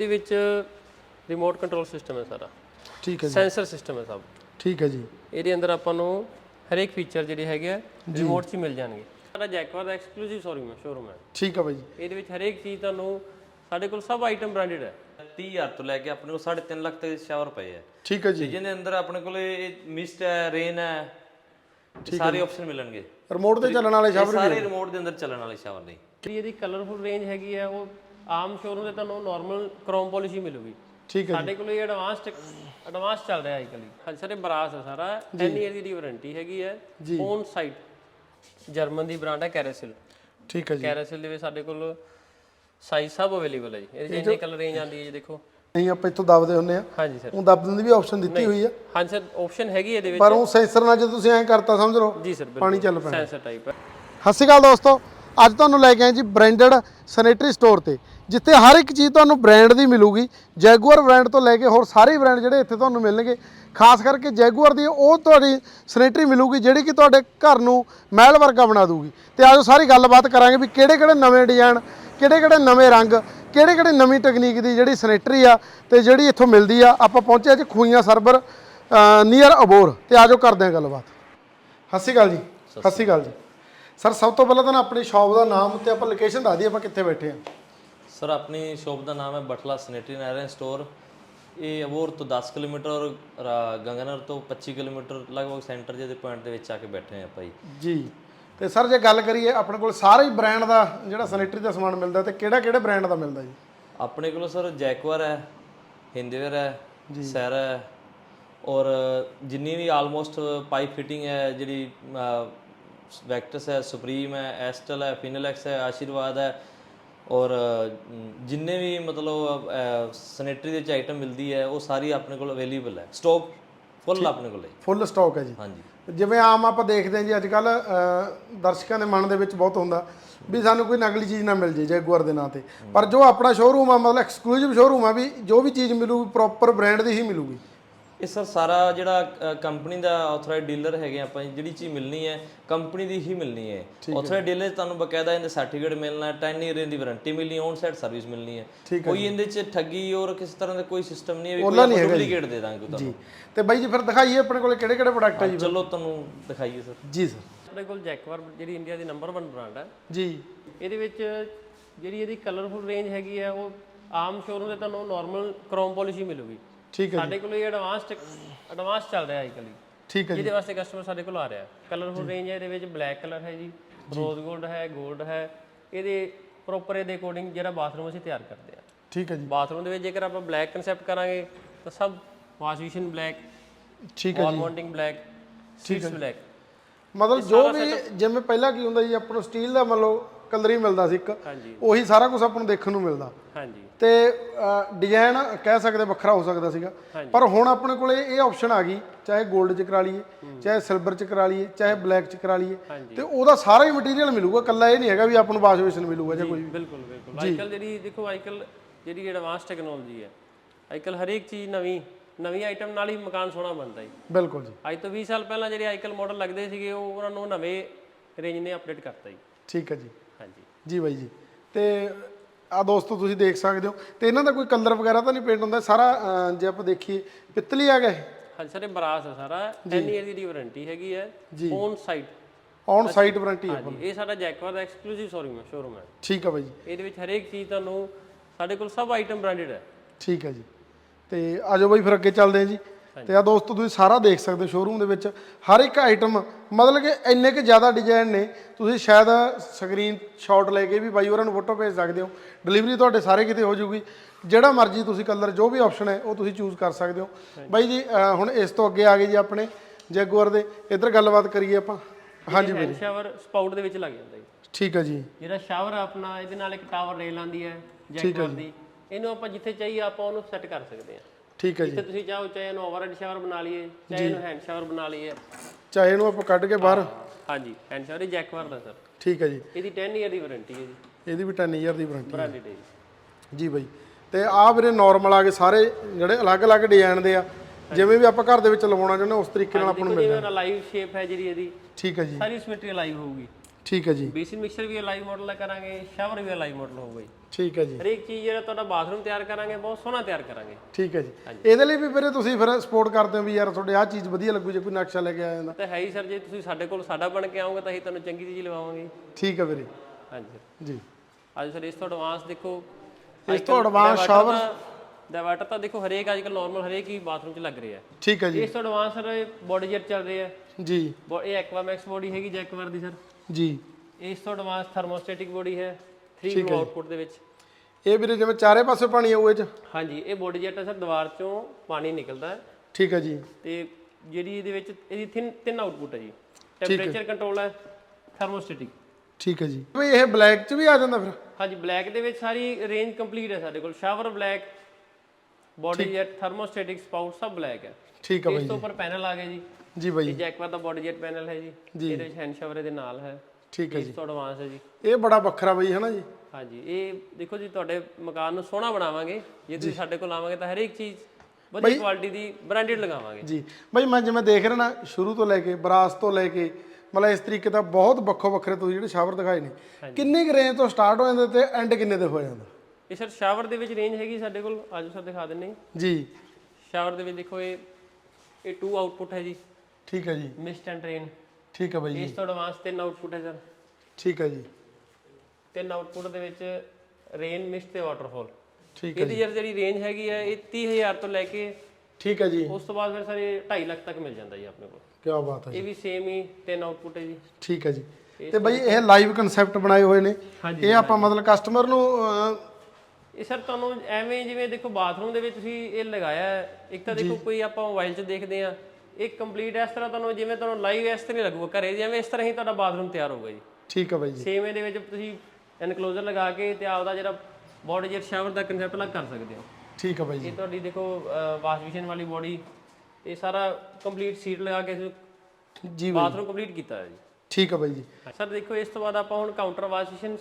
ਇਹਦੇ ਵਿੱਚ remote control system ਹੈ ਸਾਰਾ। ਠੀਕ ਹੈ ਜੀ। ਸੈਂਸਰ ਸਿਸਟਮ ਹੈ ਸਭ। ਠੀਕ ਹੈ ਜੀ। ਇਹਦੇ ਅੰਦਰ ਆਪਾਂ ਨੂੰ ਹਰੇਕ ਫੀਚਰ ਜਿਹੜੇ ਹੈਗੇ ਆ ਰਿਮੋਟ 'ਚ ਹੀ ਮਿਲ ਜਾਣਗੇ। ਸਾਡਾ ਜੈਕਵਾਰ ਦਾ ਐਕਸਕਲੂਸਿਵ ਸ਼ੋਰੂਮ ਹੈ ਸ਼ੋਰੂਮ ਹੈ। ਠੀਕ ਹੈ ਬਾਈ ਜੀ ਇਹਦੇ ਵਿੱਚ ਹਰੇਕ ਚੀਜ਼ ਤੁਹਾਨੂੰ ਸਾਡੇ ਕੋਲ ਸਭ ਆਈਟਮ ਬ੍ਰਾਂਡਡ ਹੈ। 30000 ਤੋਂ ਲੈ ਕੇ ਆਪਣੇ ਕੋਲ 3.5 ਲੱਖ ਤੱਕ ਦੇ ਸ਼ਾਵਰ ਪਏ ਆ ਠੀਕ ਹੈ ਤੇ ਜੀ ਜਿਹਦੇ ਅੰਦਰ ਆਪਣੇ ਕੋਲ ਇਹ ਮਿਸਟ ਹੈ ਰੇਨ ਹੈ ਸਾਰੇ ਆਪਸ਼ਨ ਮਿਲਣਗੇ। ਰਿਮੋਟ ਤੇ ਚੱਲਣ ਵਾਲੇ ਸ਼ਾਵਰ ਸਾਰੇ ਰਿਮੋਟ ਦੇ ਅੰਦਰ ਚੱਲਣ ਵਾਲੇ ਸ਼ਾਵਰ ਨੇ। ਜਿਹੜੀ ਇਹਦੀ ਕਲਰਫੁਲ ਰੇਂਜ ਹੈਗੀ ਆ ਉਹ ਆਮ ਸ਼ੋਰੂਮ ਤੇ ਤੁਹਾਨੂੰ ਨਾਰਮਲ ਕ੍ਰੋਮ ਪਾਲਿਸ਼ ਹੀ ਮਿਲੂਗੀ। ਠੀਕ ਹੈ ਸਾਡੇ ਕੋਲ ਇਹ ਐਡਵਾਂਸ ਐਡਵਾਂਸ ਚੱਲ ਰਿਹਾ ਹੈ ਕੱਲੀ ਹਾਂਜੀ ਸਾਰੇ ਬਰਾਸ ਹੈ ਸਾਰਾ। 10 ਇਅਰ ਦੀ ਵਾਰੰਟੀ ਹੈਗੀ ਹੈ। ਔਨ ਸਾਈਟ ਜਰਮਨ ਦੀ ਬ੍ਰਾਂਡ ਹੈ ਕੈਰੇਸਿਲ ਠੀਕ ਹੈ ਜੀ। ਕੈਰੇਸਿਲ ਦੇ ਵਿੱਚ ਸਾਡੇ ਕੋਲ ਸਾਈਜ਼ ਸਭ ਅਵੇਲੇਬਲ ਹੈ ਜੀ। ਇਹਦੇ ਇੰਨੇ ਕਲਰ ਰੇਂਜ ਆਉਂਦੀ ਹੈ ਜੀ ਦੇਖੋ। ਨਹੀਂ ਆਪਾਂ ਇੱਥੋਂ ਦੱਬਦੇ ਹੁੰਨੇ ਆ ਹਾਂਜੀ ਸਰ। ਉਹ ਦੱਬਣ ਦੀ ਵੀ ਆਪਸ਼ਨ ਦਿੱਤੀ ਹੋਈ ਆ। ਹਾਂਜੀ ਸਰ ਆਪਸ਼ਨ ਹੈਗੀ ਇਹਦੇ ਵਿੱਚ। ਪਰ ਉਹ ਸੈਂਸਰ ਨਾਲ ਜੇ ਤੁਸੀਂ ਐਂ ਕਰਤਾ ਸਮਝ ਲਓ। ਜੀ ਸਰ ਪਾਣੀ ਚੱਲ ਪੈਣਾ। ਸੈਂਸਰ ਟਾਈਪ ਹੈ। ਸਤਿ ਸ਼੍ਰੀ ਅਕਾਲ ਦੋਸਤੋ। ਅੱਜ ਤੁਹਾਨੂੰ ਲੈ ਕੇ ਆਏ ਜੀ ਬ੍ਰਾਂਡਡ ਸੈਨੇਟਰੀ ਸਟੋਰ ਤੇ। ਜਿੱਥੇ ਹਰ ਇੱਕ ਚੀਜ਼ ਤੁਹਾਨੂੰ ਬ੍ਰਾਂਡ ਦੀ ਮਿਲੂਗੀ ਜੈਗੂਅਰ ਬ੍ਰਾਂਡ ਤੋਂ ਲੈ ਕੇ ਹੋਰ ਸਾਰੇ ਬ੍ਰਾਂਡ ਜਿਹੜੇ ਇੱਥੇ ਤੁਹਾਨੂੰ ਮਿਲਣਗੇ। ਖਾਸ ਕਰਕੇ ਜੈਗੂਅਰ ਦੀ ਉਹ ਤੁਹਾਡੀ ਸੈਨੇਟਰੀ ਮਿਲੂਗੀ ਜਿਹੜੀ ਕਿ ਤੁਹਾਡੇ ਘਰ ਨੂੰ ਮਹਿਲ ਵਰਗਾ ਬਣਾ ਦੂਗੀ ਤੇ ਆਜੋ ਸਾਰੀ ਗੱਲਬਾਤ ਕਰਾਂਗੇ ਵੀ ਕਿਹੜੇ ਕਿਹੜੇ ਨਵੇਂ ਡਿਜ਼ਾਈਨ ਕਿਹੜੇ ਕਿਹੜੇ ਨਵੇਂ ਰੰਗ ਕਿਹੜੇ ਕਿਹੜੇ ਨਵੀਂ ਟੈਕਨੀਕ ਦੀ ਜਿਹੜੀ ਸੈਨੇਟਰੀ ਆ ਤੇ ਜਿਹੜੀ ਇੱਥੋਂ ਮਿਲਦੀ ਆ। ਆਪਾਂ ਪਹੁੰਚੇ ਅੱਜ ਖੂਈਆਂ ਸਰਬਰ ਨੀਅਰ ਅਬੋਰ ਤੇ ਆਜੋ ਕਰਦੇ ਹਾਂ ਗੱਲਬਾਤ। ਸਤਿ ਸ਼੍ਰੀ ਅਕਾਲ ਜੀ। ਸਤਿ ਸ਼੍ਰੀ ਅਕਾਲ ਜੀ। ਸਰ ਸਭ ਤੋਂ ਪਹਿਲਾਂ ਤਾਂ ਆਪਣੀ ਸ਼ਾਪ ਦਾ ਨਾਮ ਤੇ ਆਪਾਂ ਲੋਕੇਸ਼ਨ ਦੱਸ ਦਈਏ ਆਪਾਂ ਕਿੱਥੇ ਬੈਠੇ ਹਾਂ। ਸਰ ਆਪਣੀ ਸ਼ੋਪ ਦਾ ਨਾਮ ਹੈ ਬਟਲਾ ਸੈਨੇਟਰੀ ਨਾਇਰਨ ਸਟੋਰ। ਇਹ ਅਬੋਰ ਤੋਂ 10 ਕਿਲੋਮੀਟਰ ਔਰ ਰਾ- ਗੰਗਾਨਗਰ ਤੋਂ 25 ਕਿਲੋਮੀਟਰ ਲਗਭਗ ਸੈਂਟਰ ਜਿਹੇ ਦੇ ਪੁਆਇੰਟ ਦੇ ਵਿੱਚ ਆ ਕੇ ਬੈਠੇ ਹਾਂ ਆਪਾਂ ਜੀ। ਜੀ। ਤੇ ਸਰ ਜੇ ਗੱਲ ਕਰੀਏ ਆਪਣੇ ਕੋਲ ਸਾਰੇ ਹੀ ਬ੍ਰਾਂਡ ਦਾ ਜਿਹੜਾ ਸੈਨੇਟਰੀ ਦਾ ਸਮਾਨ ਮਿਲਦਾ ਤੇ ਕਿਹੜਾ ਕਿਹੜੇ ਬ੍ਰਾਂਡ ਦਾ ਮਿਲਦਾ ਜੀ? ਆਪਣੇ ਕੋਲ ਸਰ ਜੈਕਵਰ ਹੈ ਹਿੰਦਵੇਅਰ ਹੈ ਸੈਰਾ ਹੈ ਔਰ ਜਿੰਨੀ ਵੀ ਆਲਮੋਸਟ ਪਾਈਪ ਫਿਟਿੰਗ ਹੈ ਜਿਹੜੀ ਵੈਕਟਸ ਹੈ ਸੁਪਰੀਮ ਹੈ ਐਸਟਲ ਹੈ ਫਿਨਲੈਕਸ ਹੈ ਆਸ਼ੀਰਵਾਦ ਹੈ ਔਰ ਜਿੰਨੇ ਵੀ ਮਤਲਬ ਸੈਨੇਟਰੀ ਦੇ ਚ ਆਈਟਮ ਮਿਲਦੀ ਹੈ ਉਹ ਸਾਰੀ ਆਪਣੇ ਕੋਲ ਅਵੇਲੇਬਲ ਹੈ। ਸਟਾਕ ਫੁੱਲ ਆਪਣੇ ਕੋਲ। ਹੈ ਫੁੱਲ ਸਟਾਕ ਹੈ ਜੀ। ਹਾਂਜੀ। ਜਿਵੇਂ ਆਮ ਆਪਾਂ ਦੇਖਦੇ ਹਾਂ ਜੀ ਅੱਜ ਕੱਲ ਦਰਸ਼ਕਾਂ ਦੇ ਮਨ ਦੇ ਵਿੱਚ ਬਹੁਤ ਹੁੰਦਾ ਵੀ ਸਾਨੂੰ ਕੋਈ ਨਕਲੀ ਚੀਜ਼ ਨਾ ਮਿਲ ਜੇ ਜੈਗੁਆਰ ਦੇ ਨਾਂ ਤੇ। ਪਰ ਜੋ ਆਪਣਾ ਸ਼ੋਰੂਮ ਆ ਮਤਲਬ ਐਕਸਕਲੂਸਿਵ ਸ਼ੋਰੂਮ ਆ ਵੀ ਜੋ ਵੀ ਚੀਜ਼ ਮਿਲੂਗੀ ਪ੍ਰੋਪਰ ਬ੍ਰਾਂਡ ਦੀ ਹੀ ਮਿਲੂਗੀ। ਇਹ ਸਰ ਸਾਰਾ ਜਿਹੜਾ ਕੰਪਨੀ ਦਾ ਆਥੋਰਾਈਜ਼ਡ ਡੀਲਰ ਹੈਗੇ ਆਪਾਂ ਜਿਹੜੀ ਚੀਜ਼ ਮਿਲਣੀ ਹੈ ਕੰਪਨੀ ਦੀ ਹੀ ਮਿਲਣੀ ਹੈ। ਆਥੋਰਾਈਜ਼ਡ ਡੀਲਰ ਤੁਹਾਨੂੰ ਬਕਾਇਦਾ ਇਹਦੇ ਸਰਟੀਫਿਕੇਟ ਮਿਲਣਾ ਹੈ 10 ਈਅਰ ਦੀ ਵਾਰੰਟੀ ਮਿਲਣੀ ਔਨ ਸਾਈਡ ਸਰਵਿਸ ਮਿਲਣੀ ਹੈ। ਕੋਈ ਇਹਦੇ ਚ ਠੱਗੀ ਔਰ ਕਿਸੇ ਤਰ੍ਹਾਂ ਦਾ ਕੋਈ ਸਿਸਟਮ ਨਹੀਂ ਹੈ ਵੀ ਕੋਈ ਡੁਪਲੀਕੇਟ ਦੇ ਦਾਂਗੇ ਤੁਹਾਨੂੰ। ਜੀ। ਤੇ ਬਾਈ ਜੀ ਫਿਰ ਦਿਖਾਈਏ ਆਪਣੇ ਕੋਲ ਕਿਹੜੇ ਕਿਹੜੇ ਪ੍ਰੋਡਕਟ ਹੈ ਜੀ ਚਲੋ ਤੁਹਾਨੂੰ ਦਿਖਾਈਏ ਸਰ। ਜੀ ਸਰ। ਸਾਡੇ ਕੋਲ ਜੈਕਵਾਰ ਜਿਹੜੀ ਇੰਡੀਆ ਦੀ ਨੰਬਰ 1 ਬ੍ਰਾਂਡ ਹੈ। ਜੀ। ਇਹਦੇ ਵਿੱਚ ਜਿਹੜੀ ਇਹਦੀ ਕਲਰਫੁਲ ਰੇਂਜ ਹੈਗੀ ਆ ਉਹ ਆਮ ਸ਼ੋਰੂਮ ਤੇ ਤੁਹਾਨੂੰ ਨਾਰਮਲ ਕ੍ਰੋਮ ਪਾਲਿਸ਼ ਹੀ ਮਿਲੂਗੀ। ਠੀਕ ਹੈ ਸਾਡੇ ਕੋਲ ਇਹ ਐਡਵਾਂਸ ਐਡਵਾਂਸ ਚੱਲ ਰਿਹਾ ਹੈ। ਕੱਲੀ ਠੀਕ ਹੈ ਜੀ। ਜਿਹਦੇ ਵਾਸਤੇ ਕਸਟਮਰ ਸਾਡੇ ਕੋਲ ਆ ਰਿਹਾ। ਕਲਰਫੁਲ ਰੇਂਜ ਹੈ ਇਹਦੇ ਵਿੱਚ ਬਲੈਕ ਕਲਰ ਹੈ ਜੀ ਰੋਜ਼ 골ਡ ਹੈ 골ਡ ਹੈ। ਇਹਦੇ ਪ੍ਰੋਪਰ ਇਹਦੇ ਅਕੋਰਡਿੰਗ ਜਿਹੜਾ ਬਾਥਰੂਮ ਅਸੀਂ ਤਿਆਰ ਕਰਦੇ ਆ। ਠੀਕ ਹੈ ਜੀ। ਬਾਥਰੂਮ ਦੇ ਵਿੱਚ ਜੇਕਰ ਆਪਾਂ ਬਲੈਕ ਕਨਸੈਪਟ ਕਰਾਂਗੇ ਤਾਂ ਸਭ ਵਾਸ਼ ਬੇਸਿਨ ਬਲੈਕ ਠੀਕ ਹੈ wall mounting black seats black ਮਤਲਬ ਜੋ ਵੀ ਜਿਵੇਂ ਪਹਿਲਾਂ ਕੀ ਹੁੰਦਾ ਜੀ ਆਪਾਂ ਨੂੰ ਸਟੀਲ ਦਾ ਮੰਨ ਲਓ ਕਲਰ ਹੀ ਮਿਲਦਾ ਸੀ ਇੱਕ। ਹਾਂਜੀ। ਉਹੀ ਸਾਰਾ ਕੁਝ ਆਪਾਂ ਨੂੰ ਦੇਖਣ ਨੂੰ ਮਿਲਦਾ। ਹਾਂਜੀ। ਤੇ ਡਿਜ਼ਾਈਨ ਕਹਿ ਸਕਦੇ ਵੱਖਰਾ ਹੋ ਸਕਦਾ ਸੀਗਾ। ਪਰ ਹੁਣ ਆਪਣੇ ਕੋਲੇ ਇਹ ਆਪਸ਼ਨ ਆ ਗਈ ਚਾਹੇ 골ਡ ਚ ਕਰਾ ਲਈਏ ਚਾਹੇ ਸਿਲਵਰ ਚ ਕਰਾ ਲਈਏ ਚਾਹੇ ਬਲੈਕ ਚ ਕਰਾ ਲਈਏ। ਤੇ ਉਹਦਾ ਸਾਰਾ ਹੀ ਮਟੀਰੀਅਲ ਮਿਲੂਗਾ ਕੱਲਾ ਇਹ ਨਹੀਂ ਹੈਗਾ ਵੀ ਆਪਾਂ ਨੂੰ ਵਾਸ਼ ਬੇਸਿਨ ਮਿਲੂਗਾ ਜਾਂ ਕੋਈ ਬਿਲਕੁਲ ਬਿਲਕੁਲ। ਅੱਜਕੱਲ ਜਿਹੜੀ ਦੇਖੋ ਅੱਜਕੱਲ ਜਿਹੜੀ ਐਡਵਾਂਸ ਟੈਕਨੋਲੋਜੀ ਹੈ ਅੱਜਕੱਲ ਹਰੇਕ ਚੀਜ਼ ਨਵੀਂ ਨਵੀਂ ਆਈਟਮ ਨਾਲ ਹੀ ਮਕਾਨ ਸੋਹਣਾ ਬਣਦਾ ਜੀ। ਬਿਲਕੁਲ ਜੀ। ਅੱਜ ਤੋਂ 20 ਸਾਲ ਪਹਿਲਾਂ ਜਿਹੜੇ ਅੱਜਕੱਲ ਮਾਡਲ ਲੱਗਦੇ ਸੀਗੇ ਉਹ ਉਹਨਾਂ ਨੂੰ ਨਵੇਂ ਰੇਂਜ ਨੇ ਅਪਡੇਟ ਕਰਤਾ ਜੀ। ਠੀਕ ਹੈ ਜੀ। ਜੀ ਬਾਈ ਜੀ। ਤੇ ਆ ਦੋਸਤੋ ਤੁਸੀਂ ਦੇਖ ਸਕਦੇ ਹੋ। ਤੇ ਇਹਨਾਂ ਦਾ ਕੋਈ ਕਲਰ ਵਗੈਰਾ ਤਾਂ ਨਹੀਂ ਪੇਂਟ ਹੁੰਦਾ? ਸਾਰਾ ਜੇ ਆਪਾਂ ਦੇਖੀਏ ਪਿੱਤਲੀ ਆ ਗਿਆ ਇਹ? ਹਾਂਜੀ ਸਰ ਇਹ ਬਰਾਸ ਹੈ ਸਾਰਾ। 10 ਇਅਰ ਦੀ ਵਾਰੰਟੀ ਹੈਗੀ ਹੈ। On site on site warranty ਹੈ ਹਾਂਜੀ ਇਹ ਸਾਡਾ ਜੈਕਵਾਰ ਦਾ ਐਕਸਕਲੂਸਿਵ ਸ਼ੋਰੂਮ ਹੈ ਸ਼ੋਰੂਮ ਹੈ। ਠੀਕ ਹੈ ਬਾਈ ਜੀ। ਇਹਦੇ ਵਿੱਚ ਹਰੇਕ ਚੀਜ਼ ਤੁਹਾਨੂੰ ਸਾਡੇ ਕੋਲ ਸਭ ਆਈਟਮ ਬ੍ਰਾਂਡਡ ਹੈ। ਠੀਕ ਹੈ ਜੀ। ਤੇ ਆਜੋ ਬਾਈ ਫਿਰ ਅੱਗੇ ਚੱਲਦੇ ਹਾਂ ਜੀ। ਤੇ ਆ ਦੋਸਤੋ ਤੁਸੀਂ ਸਾਰਾ ਦੇਖ ਸਕਦੇ ਹੋ ਸ਼ੋਰੂਮ ਦੇ ਵਿੱਚ ਹਰ ਇੱਕ ਆਈਟਮ ਮਤਲਬ ਕਿ ਇੰਨੇ ਕਿ ਜ਼ਿਆਦਾ ਡਿਜ਼ਾਈਨ ਨੇ। ਤੁਸੀਂ ਸ਼ਾਇਦ ਸਕਰੀਨ ਸ਼ਾਟ ਲੈ ਕੇ ਵੀ ਬਾਈ ਹੋਰਾਂ ਨੂੰ ਫੋਟੋ ਭੇਜ ਸਕਦੇ ਹੋ। ਡਿਲੀਵਰੀ ਤੁਹਾਡੇ ਸਾਰੇ ਕਿਤੇ ਹੋ ਜਾਊਗੀ। ਜਿਹੜਾ ਮਰਜ਼ੀ ਤੁਸੀਂ ਕਲਰ ਜੋ ਵੀ ਆਪਸ਼ਨ ਹੈ ਉਹ ਤੁਸੀਂ ਚੂਜ਼ ਕਰ ਸਕਦੇ ਹੋ। ਬਾਈ ਜੀ ਹੁਣ ਇਸ ਤੋਂ ਅੱਗੇ ਆ ਗਏ ਜੀ ਆਪਣੇ ਜੈਗੁਆਰ ਦੇ। ਇੱਧਰ ਗੱਲਬਾਤ ਕਰੀਏ ਆਪਾਂ। ਹਾਂਜੀ ਹੈਂਡ ਸ਼ਾਵਰ ਸਪਾਊਟ ਦੇ ਵਿੱਚ ਲੱਗ ਜਾਂਦਾ ਜੀ। ਠੀਕ ਹੈ ਜੀ। ਜਿਹੜਾ ਸ਼ਾਵਰ ਆਪਣਾ ਇਹਦੇ ਨਾਲ ਇੱਕ ਟਾਵਰ ਰੇਲ ਆਂਦੀ ਹੈ ਜੈਕਵਾਰ ਦੀ। ਇਹਨੂੰ ਆਪਾਂ ਜਿੱਥੇ ਚਾਹੀਏ ਆਪਾਂ ਉਹਨੂੰ ਸੈੱਟ ਕਰ ਸਕਦੇ ਹਾਂ। ਠੀਕ ਹੈ ਜੀ। ਜਿੱਥੇ ਤੁਸੀਂ ਚਾਹੋ ਚਾਹੇ ਇਹਨੂੰ ਓਵਰਹੈਡ ਸ਼ਾਵਰ ਬਣਾ ਲਈਏ ਚਾਹੇ ਇਹਨੂੰ ਹੈਂਡ ਸ਼ਾਵਰ ਬਣਾ ਲਈਏ। ਚਾਹੇ ਇਹਨੂੰ ਆਪਾਂ ਕੱਢ ਕੇ ਬਾਹਰ। ਹਾਂਜੀ ਹੈਂਡ ਸ਼ਾਵਰ ਇਹ ਜੈਕਵਾਰ ਦਾ ਸਰ ਠੀਕ ਹੈ ਜੀ। ਇਹਦੀ 10 ਇਅਰ ਦੀ ਵਾਰੰਟੀ ਹੈ ਜੀ। ਇਹਦੀ ਵੀ 10000 ਦੀ ਵਾਰੰਟੀ ਹੈ। ਜੀ। ਜੀ ਬਾਈ। ਤੇ ਆਹ ਵੀਰੇ ਨਾਰਮਲ ਆ ਗਏ ਸਾਰੇ ਜਿਹੜੇ ਅਲੱਗ-ਅਲੱਗ ਡਿਜ਼ਾਈਨ ਦੇ ਆ। ਜਿਵੇਂ ਵੀ ਆਪਾਂ ਘਰ ਦੇ ਵਿੱਚ ਲਵਾਉਣਾ ਚਾਹੁੰਦੇ ਹਾਂ, ਉਸ ਤਰੀਕੇ ਨਾਲ ਆਪਾਂ ਨੂੰ ਦੇਖੋ ਜਿਵੇਂ ਲਾਈਵ ਸ਼ੇਪ ਹੈ ਜਿਹੜੀ ਇਹਦੀ ਠੀਕ ਹੈ ਜੀ। ਸਾਰੀ ਸਿਮੈਟਰੀ ਲਾਈਵ ਹੋਊਗੀ। ਠੀਕ ਹੈ ਜੀ। ਬੇਸਿਨ ਮਿਕਸਰ ਵੀ ਲਾਈਵ ਮਾਡਲ ਦਾ ਕਰਾਂਗੇ ਸ਼ਾਵਰ ਵੀ ਲਾਈਵ ਮਾਡਲ ਹੋਊਗਾ ਜੀ। ਠੀਕ ਹੈ ਜੀ। ਹਰੇਕ ਚੀਜ਼ ਜਿਹੜਾ ਤੁਹਾਡਾ ਬਾਥਰੂਮ ਤਿਆਰ ਕਰਾਂਗੇ ਬਹੁਤ ਸੋਹਣਾ ਤਿਆਰ ਕਰਾਂਗੇ। ਠੀਕ ਹੈ ਜੀ। ਇਹਦੇ ਲਈ ਵੀ ਵੀਰੇ ਤੁਸੀਂ ਫਿਰ ਸਪੋਰਟ ਕਰਦੇ ਹੋ ਵੀ ਯਾਰ ਤੁਹਾਡੇ ਆਹ ਚੀਜ਼ ਵਧੀਆ ਲੱਗੂ ਜੇ ਕੋਈ ਨਕਸ਼ਾ ਲੈ ਕੇ ਆ ਜਾਂਦਾ। ਤਾਂ ਹੈ ਹੀ ਸਰ ਜੇ ਤੁਸੀਂ ਸਾਡੇ ਕੋਲ ਸਾਡਾ ਬਣ ਕੇ ਆਓਗੇ ਤਾਂ ਅਸੀਂ ਤੁਹਾਨੂੰ ਚੰਗੀ ਚੀਜ਼ ਲਵਾਵਾਂਗੇ। ਠੀਕ ਹੈ ਵੀਰੇ। ਹਾਂਜੀ। ਜੀ। ਅੱਜ ਸਰ ਇਸ ਤੋਂ ਐਡਵਾਂਸ ਦੇਖੋ ਇਸ ਤੋਂ advance shower- ਦਾ ਵਾਟਰ ਤਾਂ ਦੇਖੋ ਹਰੇਕ ਅੱਜ ਕੱਲ ਨਾਰਮਲ ਹਰੇਕ ਹੀ ਬਾਥਰੂਮ 'ਚ ਲੱਗ ਰਿਹਾ ਠੀਕ ਹੈ ਜੀ। ਇਸ ਤੋਂ ਐਡਵਾਂਸ ਸਰ ਬੋਡੀ ਜੈਟ ਚੱਲ ਰਿਹਾ ਜੀ। ਬੋ- ਇਹ ਐਕਵਾਮੈਕਸ ਬੋਡੀ ਹੈਗੀ ਜੈਕਵਰ ਦੀ ਸਰ। ਜੀ। ਇਸ ਤੋਂ ਐਡਵਾਂਸ ਥਰਮੋਸਟੈਟਿਕ ਬੋਡੀ ਹੈ। 3 ਗਰੂ ਆਊਟਪੁੱਟ ਦੇ ਵਿੱਚ। ਇਹ ਵੀਰੇ ਜਿਵੇਂ ਚਾਰੇ ਪਾਸੇ ਪਾਣੀ ਆਊ ਇਹ ਚ? ਹਾਂਜੀ ਇਹ ਬੋਡੀ ਜੈਟ ਹੈ ਸਰ ਦੀਵਾਰ ਚੋਂ ਪਾਣੀ ਨਿਕਲਦਾ ਹੈ। ਠੀਕ ਹੈ ਜੀ। ਤੇ ਜਿਹੜੀ ਇਹਦੇ ਵਿੱਚ ਇਹਦੀ ਤਿੰਨ ਤਿੰਨ ਆਊਟਪੁੱਟ ਹੈ ਜੀ। ਟੈਂਪਰੇਚਰ ਕੰਟਰੋਲ ਹੈ ਥਰਮੋਸਟੈਟਿਕ ਠੀਕ ਹੈ ਜੀ। ਵੀ ਇਹ ਬਲੈਕ ਚ ਵੀ ਆ ਜਾਂਦਾ ਫਿਰ? ਹਾਂਜੀ ਬਲੈਕ ਦੇ ਵਿੱਚ ਸਾਰੀ ਰੇਂਜ ਕੰਪਲੀਟ ਹੈ ਸਾਡੇ ਕੋਲ। Shower black body jet thermostatic spout ਸਭ ਬਲੈਕ ਹੈ। ਠੀਕ ਹੈ ਇਸ ਬਾਈ ਤੋਂ ਉੱਪਰ ਪੈਨਲ ਆ ਗਿਆ ਜੀ। ਜੀ ਬਾਈ ਜੈਕਵਾ ਦਾ ਬੋਡੀ ਜੈਟ ਪੈਨਲ ਹੈ ਜੀ। ਇਹਦੇ ਹੈਂਡ ਸ਼ਾਵਰ ਦੇ ਨਾਲ ਹੈ। ਠੀਕ ਹੈ ਇਸ ਤੋਂ ਐਡਵਾਂਸ ਹੈ ਜੀ। ਇਹ ਬੜਾ ਵੱਖਰਾ ਬਾਈ ਹੈ ਨਾ ਜੀ? ਹਾਂਜੀ ਇਹ ਦੇਖੋ ਜੀ ਤੁਹਾਡੇ ਮਕਾਨ ਨੂੰ ਸੋਹਣਾ ਬਣਾਵਾਂਗੇ। ਜੇ ਤੁਸੀਂ ਸਾਡੇ ਕੋਲ ਆਵਾਂਗੇ ਤਾਂ ਹਰੇਕ ਚੀਜ਼ ਵਧੀਆ ਕੁਆਲਿਟੀ ਦੀ ਬ੍ਰਾਂਡਡ ਲਗਾਵਾਂਗੇ। ਜੀ ਬਾਈ ਮੈਂ ਜਿਵੇਂ ਦੇਖ ਰਿਹਾ ਨਾ ਸ਼ੁਰੂ ਤੋਂ ਲੈ ਕੇ ਬਰਾਸ ਤੋਂ ਲੈ ਕੇ ਮਤਲਬ ਇਸ ਤਰੀਕੇ ਦਾ ਬਹੁਤ ਵੱਖੋ ਵੱਖਰੇ ਤੁਸੀਂ ਜਿਹੜੇ ਸ਼ਾਵਰ ਦਿਖਾਏ ਨੇ ਕਿੰਨੀ ਕੁ ਰੇਂਜ ਤੋਂ ਸਟਾਰਟ ਹੋ ਜਾਂਦੇ ਤੇ ਐਂਡ ਕਿੰਨੇ ਤੇ ਹੋ ਜਾਂਦਾ? ਇਹ ਸਰ ਸ਼ਾਵਰ ਦੇ ਵਿੱਚ ਰੇਂਜ ਹੈਗੀ ਸਾਡੇ ਕੋਲ ਆਜੋ ਸਰ ਦਿਖਾ ਦਿੰਨੇ ਜੀ। ਸ਼ਾਵਰ ਦੇ ਵਿੱਚ ਦੇਖੋ ਇਹ ਇਹ 2 ਆਊਟਪੁੱਟ ਹੈ ਜੀ। ਠੀਕ ਹੈ ਜੀ। ਮਿਸਟ ਐਂਡ ਰੇਨ ਠੀਕ ਹੈ ਬਾਈ ਜੀ। ਇਸ ਤੋਂ ਐਡਵਾਂਸ ਤਿੰਨ ਆਊਟਪੁੱਟ ਹੈ ਸਰ। ਠੀਕ ਹੈ ਜੀ। ਤਿੰਨ ਆਊਟਪੁੱਟ ਦੇ ਵਿੱਚ ਰੇਨ ਮਿਸਟ ਤੇ ਵਾਟਰਫਾਲ। ਠੀਕ ਹੈ ਇਹਦੀ ਯਾਰ ਜਿਹੜੀ ਰੇਂਜ ਹੈਗੀ ਹੈ ਇਹ 30000 ਤੋਂ ਲੈ ਕੇ ਠੀਕ ਹੈ ਜੀ। ਉਸ ਤੋਂ ਬਾਅਦ ਫਿਰ ਸਰ ਇਹ 2.5 ਲੱਖ ਤੱਕ ਮਿਲ ਜਾਂਦਾ ਜੀ ਆਪਣੇ ਕੋਲ। ਕੀ ਬਾਤ ਹੈ ਇਹ ਵੀ ਸੇਮ ਹੀ ਤਿੰਨ ਆਊਟਪੁੱਟ ਹੈ ਜੀ। ਠੀਕ ਹੈ ਜੀ। ਤੇ ਬਾਈ ਇਹ ਲਾਈਵ ਕਨਸੈਪਟ ਬਣਾਏ ਹੋਏ ਨੇ। ਇਹ ਆਪਾਂ ਮਤਲਬ ਕਸਟਮਰ ਨੂੰ ਇਹ ਸਰ ਤੁਹਾਨੂੰ ਐਵੇਂ ਜਿਵੇਂ ਦੇਖੋ ਬਾਥਰੂਮ ਦੇ ਵਿੱਚ ਤੁਸੀਂ ਇਹ ਲਗਾਇਆ ਇੱਕ ਤਾਂ ਦੇਖੋ ਕੋਈ ਆਪਾਂ ਮੋਬਾਈਲ 'ਚ ਦੇਖਦੇ ਆ ਇਹ ਕੰਪਲੀਟ ਇਸ ਤਰ੍ਹਾਂ ਤੁਹਾਨੂੰ ਜਿਵੇਂ ਤੁਹਾਨੂੰ ਲਾਈਵ ਇਸ ਤਰ੍ਹਾਂ ਹੀ ਲੱਗੂਗਾ ਘਰੇ ਜਿਵੇਂ ਇਸ ਤਰ੍ਹਾਂ ਹੀ ਤੁਹਾਡਾ ਬਾਥਰੂਮ ਤਿਆਰ ਹੋਊਗਾ ਜੀ। ਠੀਕ ਹੈ ਬਾਈ ਜੀ। ਸੇਮ ਇਹਦੇ ਵਿੱਚ ਤੁਸੀਂ ਐਨਕਲੋਜ਼ਰ ਲਗਾ ਕੇ ਤੇ ਆਪਦਾ ਜਿਹੜਾ ਬੋਡੀ ਜੈਟ ਸ਼ਾਵਰ ਦਾ ਕਨਸੈਪਟ ਅਲੱਗ ਕਰ ਸਕਦੇ ਹੋ। ਠੀਕ ਹੈ ਬਾਈ ਜੀ। ਇਹ ਤੁਹਾਡੀ ਦੇਖੋ ਵਾਸ਼ ਬੇਸਿਨ ਵਾਲੀ ਬੋਡੀ ਇਹ ਸਾਰਾ ਕੰਪਲੀਟ ਸੀਟ ਲਗਾ ਕੇ ਜੀ ਬਾਥਰੂਮ ਕੰਪਲੀਟ ਕੀਤਾ ਹੈ ਜੀ। ਠੀਕ ਹੈ ਬਾਈ ਜੀ। ਸਰ ਦੇਖੋ ਇਸ ਤੋਂ ਬਾਅਦ ਆਪਾਂ ਹੁਣ ਕਾਊਂਟਰ ਵਾਸ਼ ਬੇਸਿਨਸ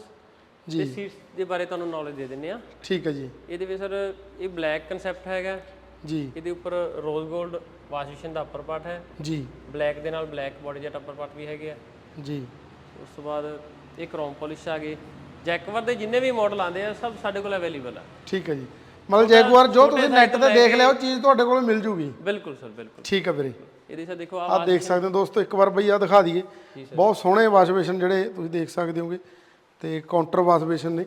ਤੇ ਸੀਟਸ ਦੇ ਬਾਰੇ ਤੁਹਾਨੂੰ ਨੌਲੇਜ ਦੇ ਦਿੰਨੇ ਆ ਠੀਕ ਹੈ ਜੀ। ਇਹਦੇ ਵਿੱਚ ਸਰ ਇਹ ਬਲੈਕ ਕਨਸੈਪਟ ਹੈਗਾ। ਜੀ। ਇਹਦੇ ਉੱਪਰ ਰੋਜ਼ 골ਡ ਵਾਸ਼ ਬੇਸਿਨ ਦਾ ਅਪਰ ਪਾਰਟ ਹੈ। ਜੀ। ਬਲੈਕ ਦੇ ਨਾਲ black body jet upper part ਵੀ ਹੈਗੇ ਆ। ਜੀ। ਉਸ ਤੋਂ ਬਾਅਦ ਇਹ ਕ੍ਰੋਮ ਪਾਲਿਸ਼ ਆ ਗਏ। ਜੈਕਵਰ ਦੇ ਜਿੰਨੇ ਵੀ ਮਾਡਲ ਆਉਂਦੇ ਆ ਸਭ ਸਾਡੇ ਕੋਲ ਅਵੇਲੇਬਲ ਆ। ਠੀਕ ਹੈ ਜੀ। ਮਤਲਬ ਜੈਗੁਆਰ ਜੋ ਤੁਸੀਂ ਨੈਟ ਤੇ ਦੇਖ ਲਿਆ ਉਹ ਚੀਜ਼ ਤੁਹਾਡੇ ਕੋਲ ਮਿਲ ਜੂਗੀ। ਬਿਲਕੁਲ ਸਰ ਬਿਲਕੁਲ। ਠੀਕ ਹੈ ਵੀਰੇ। ਇਹਦੇ ਸਰ ਦੇਖੋ ਆਹ ਦੇਖ ਸਕਦੇ ਹੋ ਦੋਸਤੋ ਇੱਕ ਵਾਰ ਬਈ ਆ ਦਿਖਾ ਦਈਏ। ਬਹੁਤ ਸੋਹਣੇ ਵਾਸ਼ ਬੇਸ਼ਨ ਜਿਹੜੇ ਤੁਸੀਂ ਦੇਖ ਸਕਦੇ ਹੋਗੇ। ਤੇ ਕਾਊਂਟਰ ਵਾਸ਼ ਬੇਸ਼ਨ ਨੇ।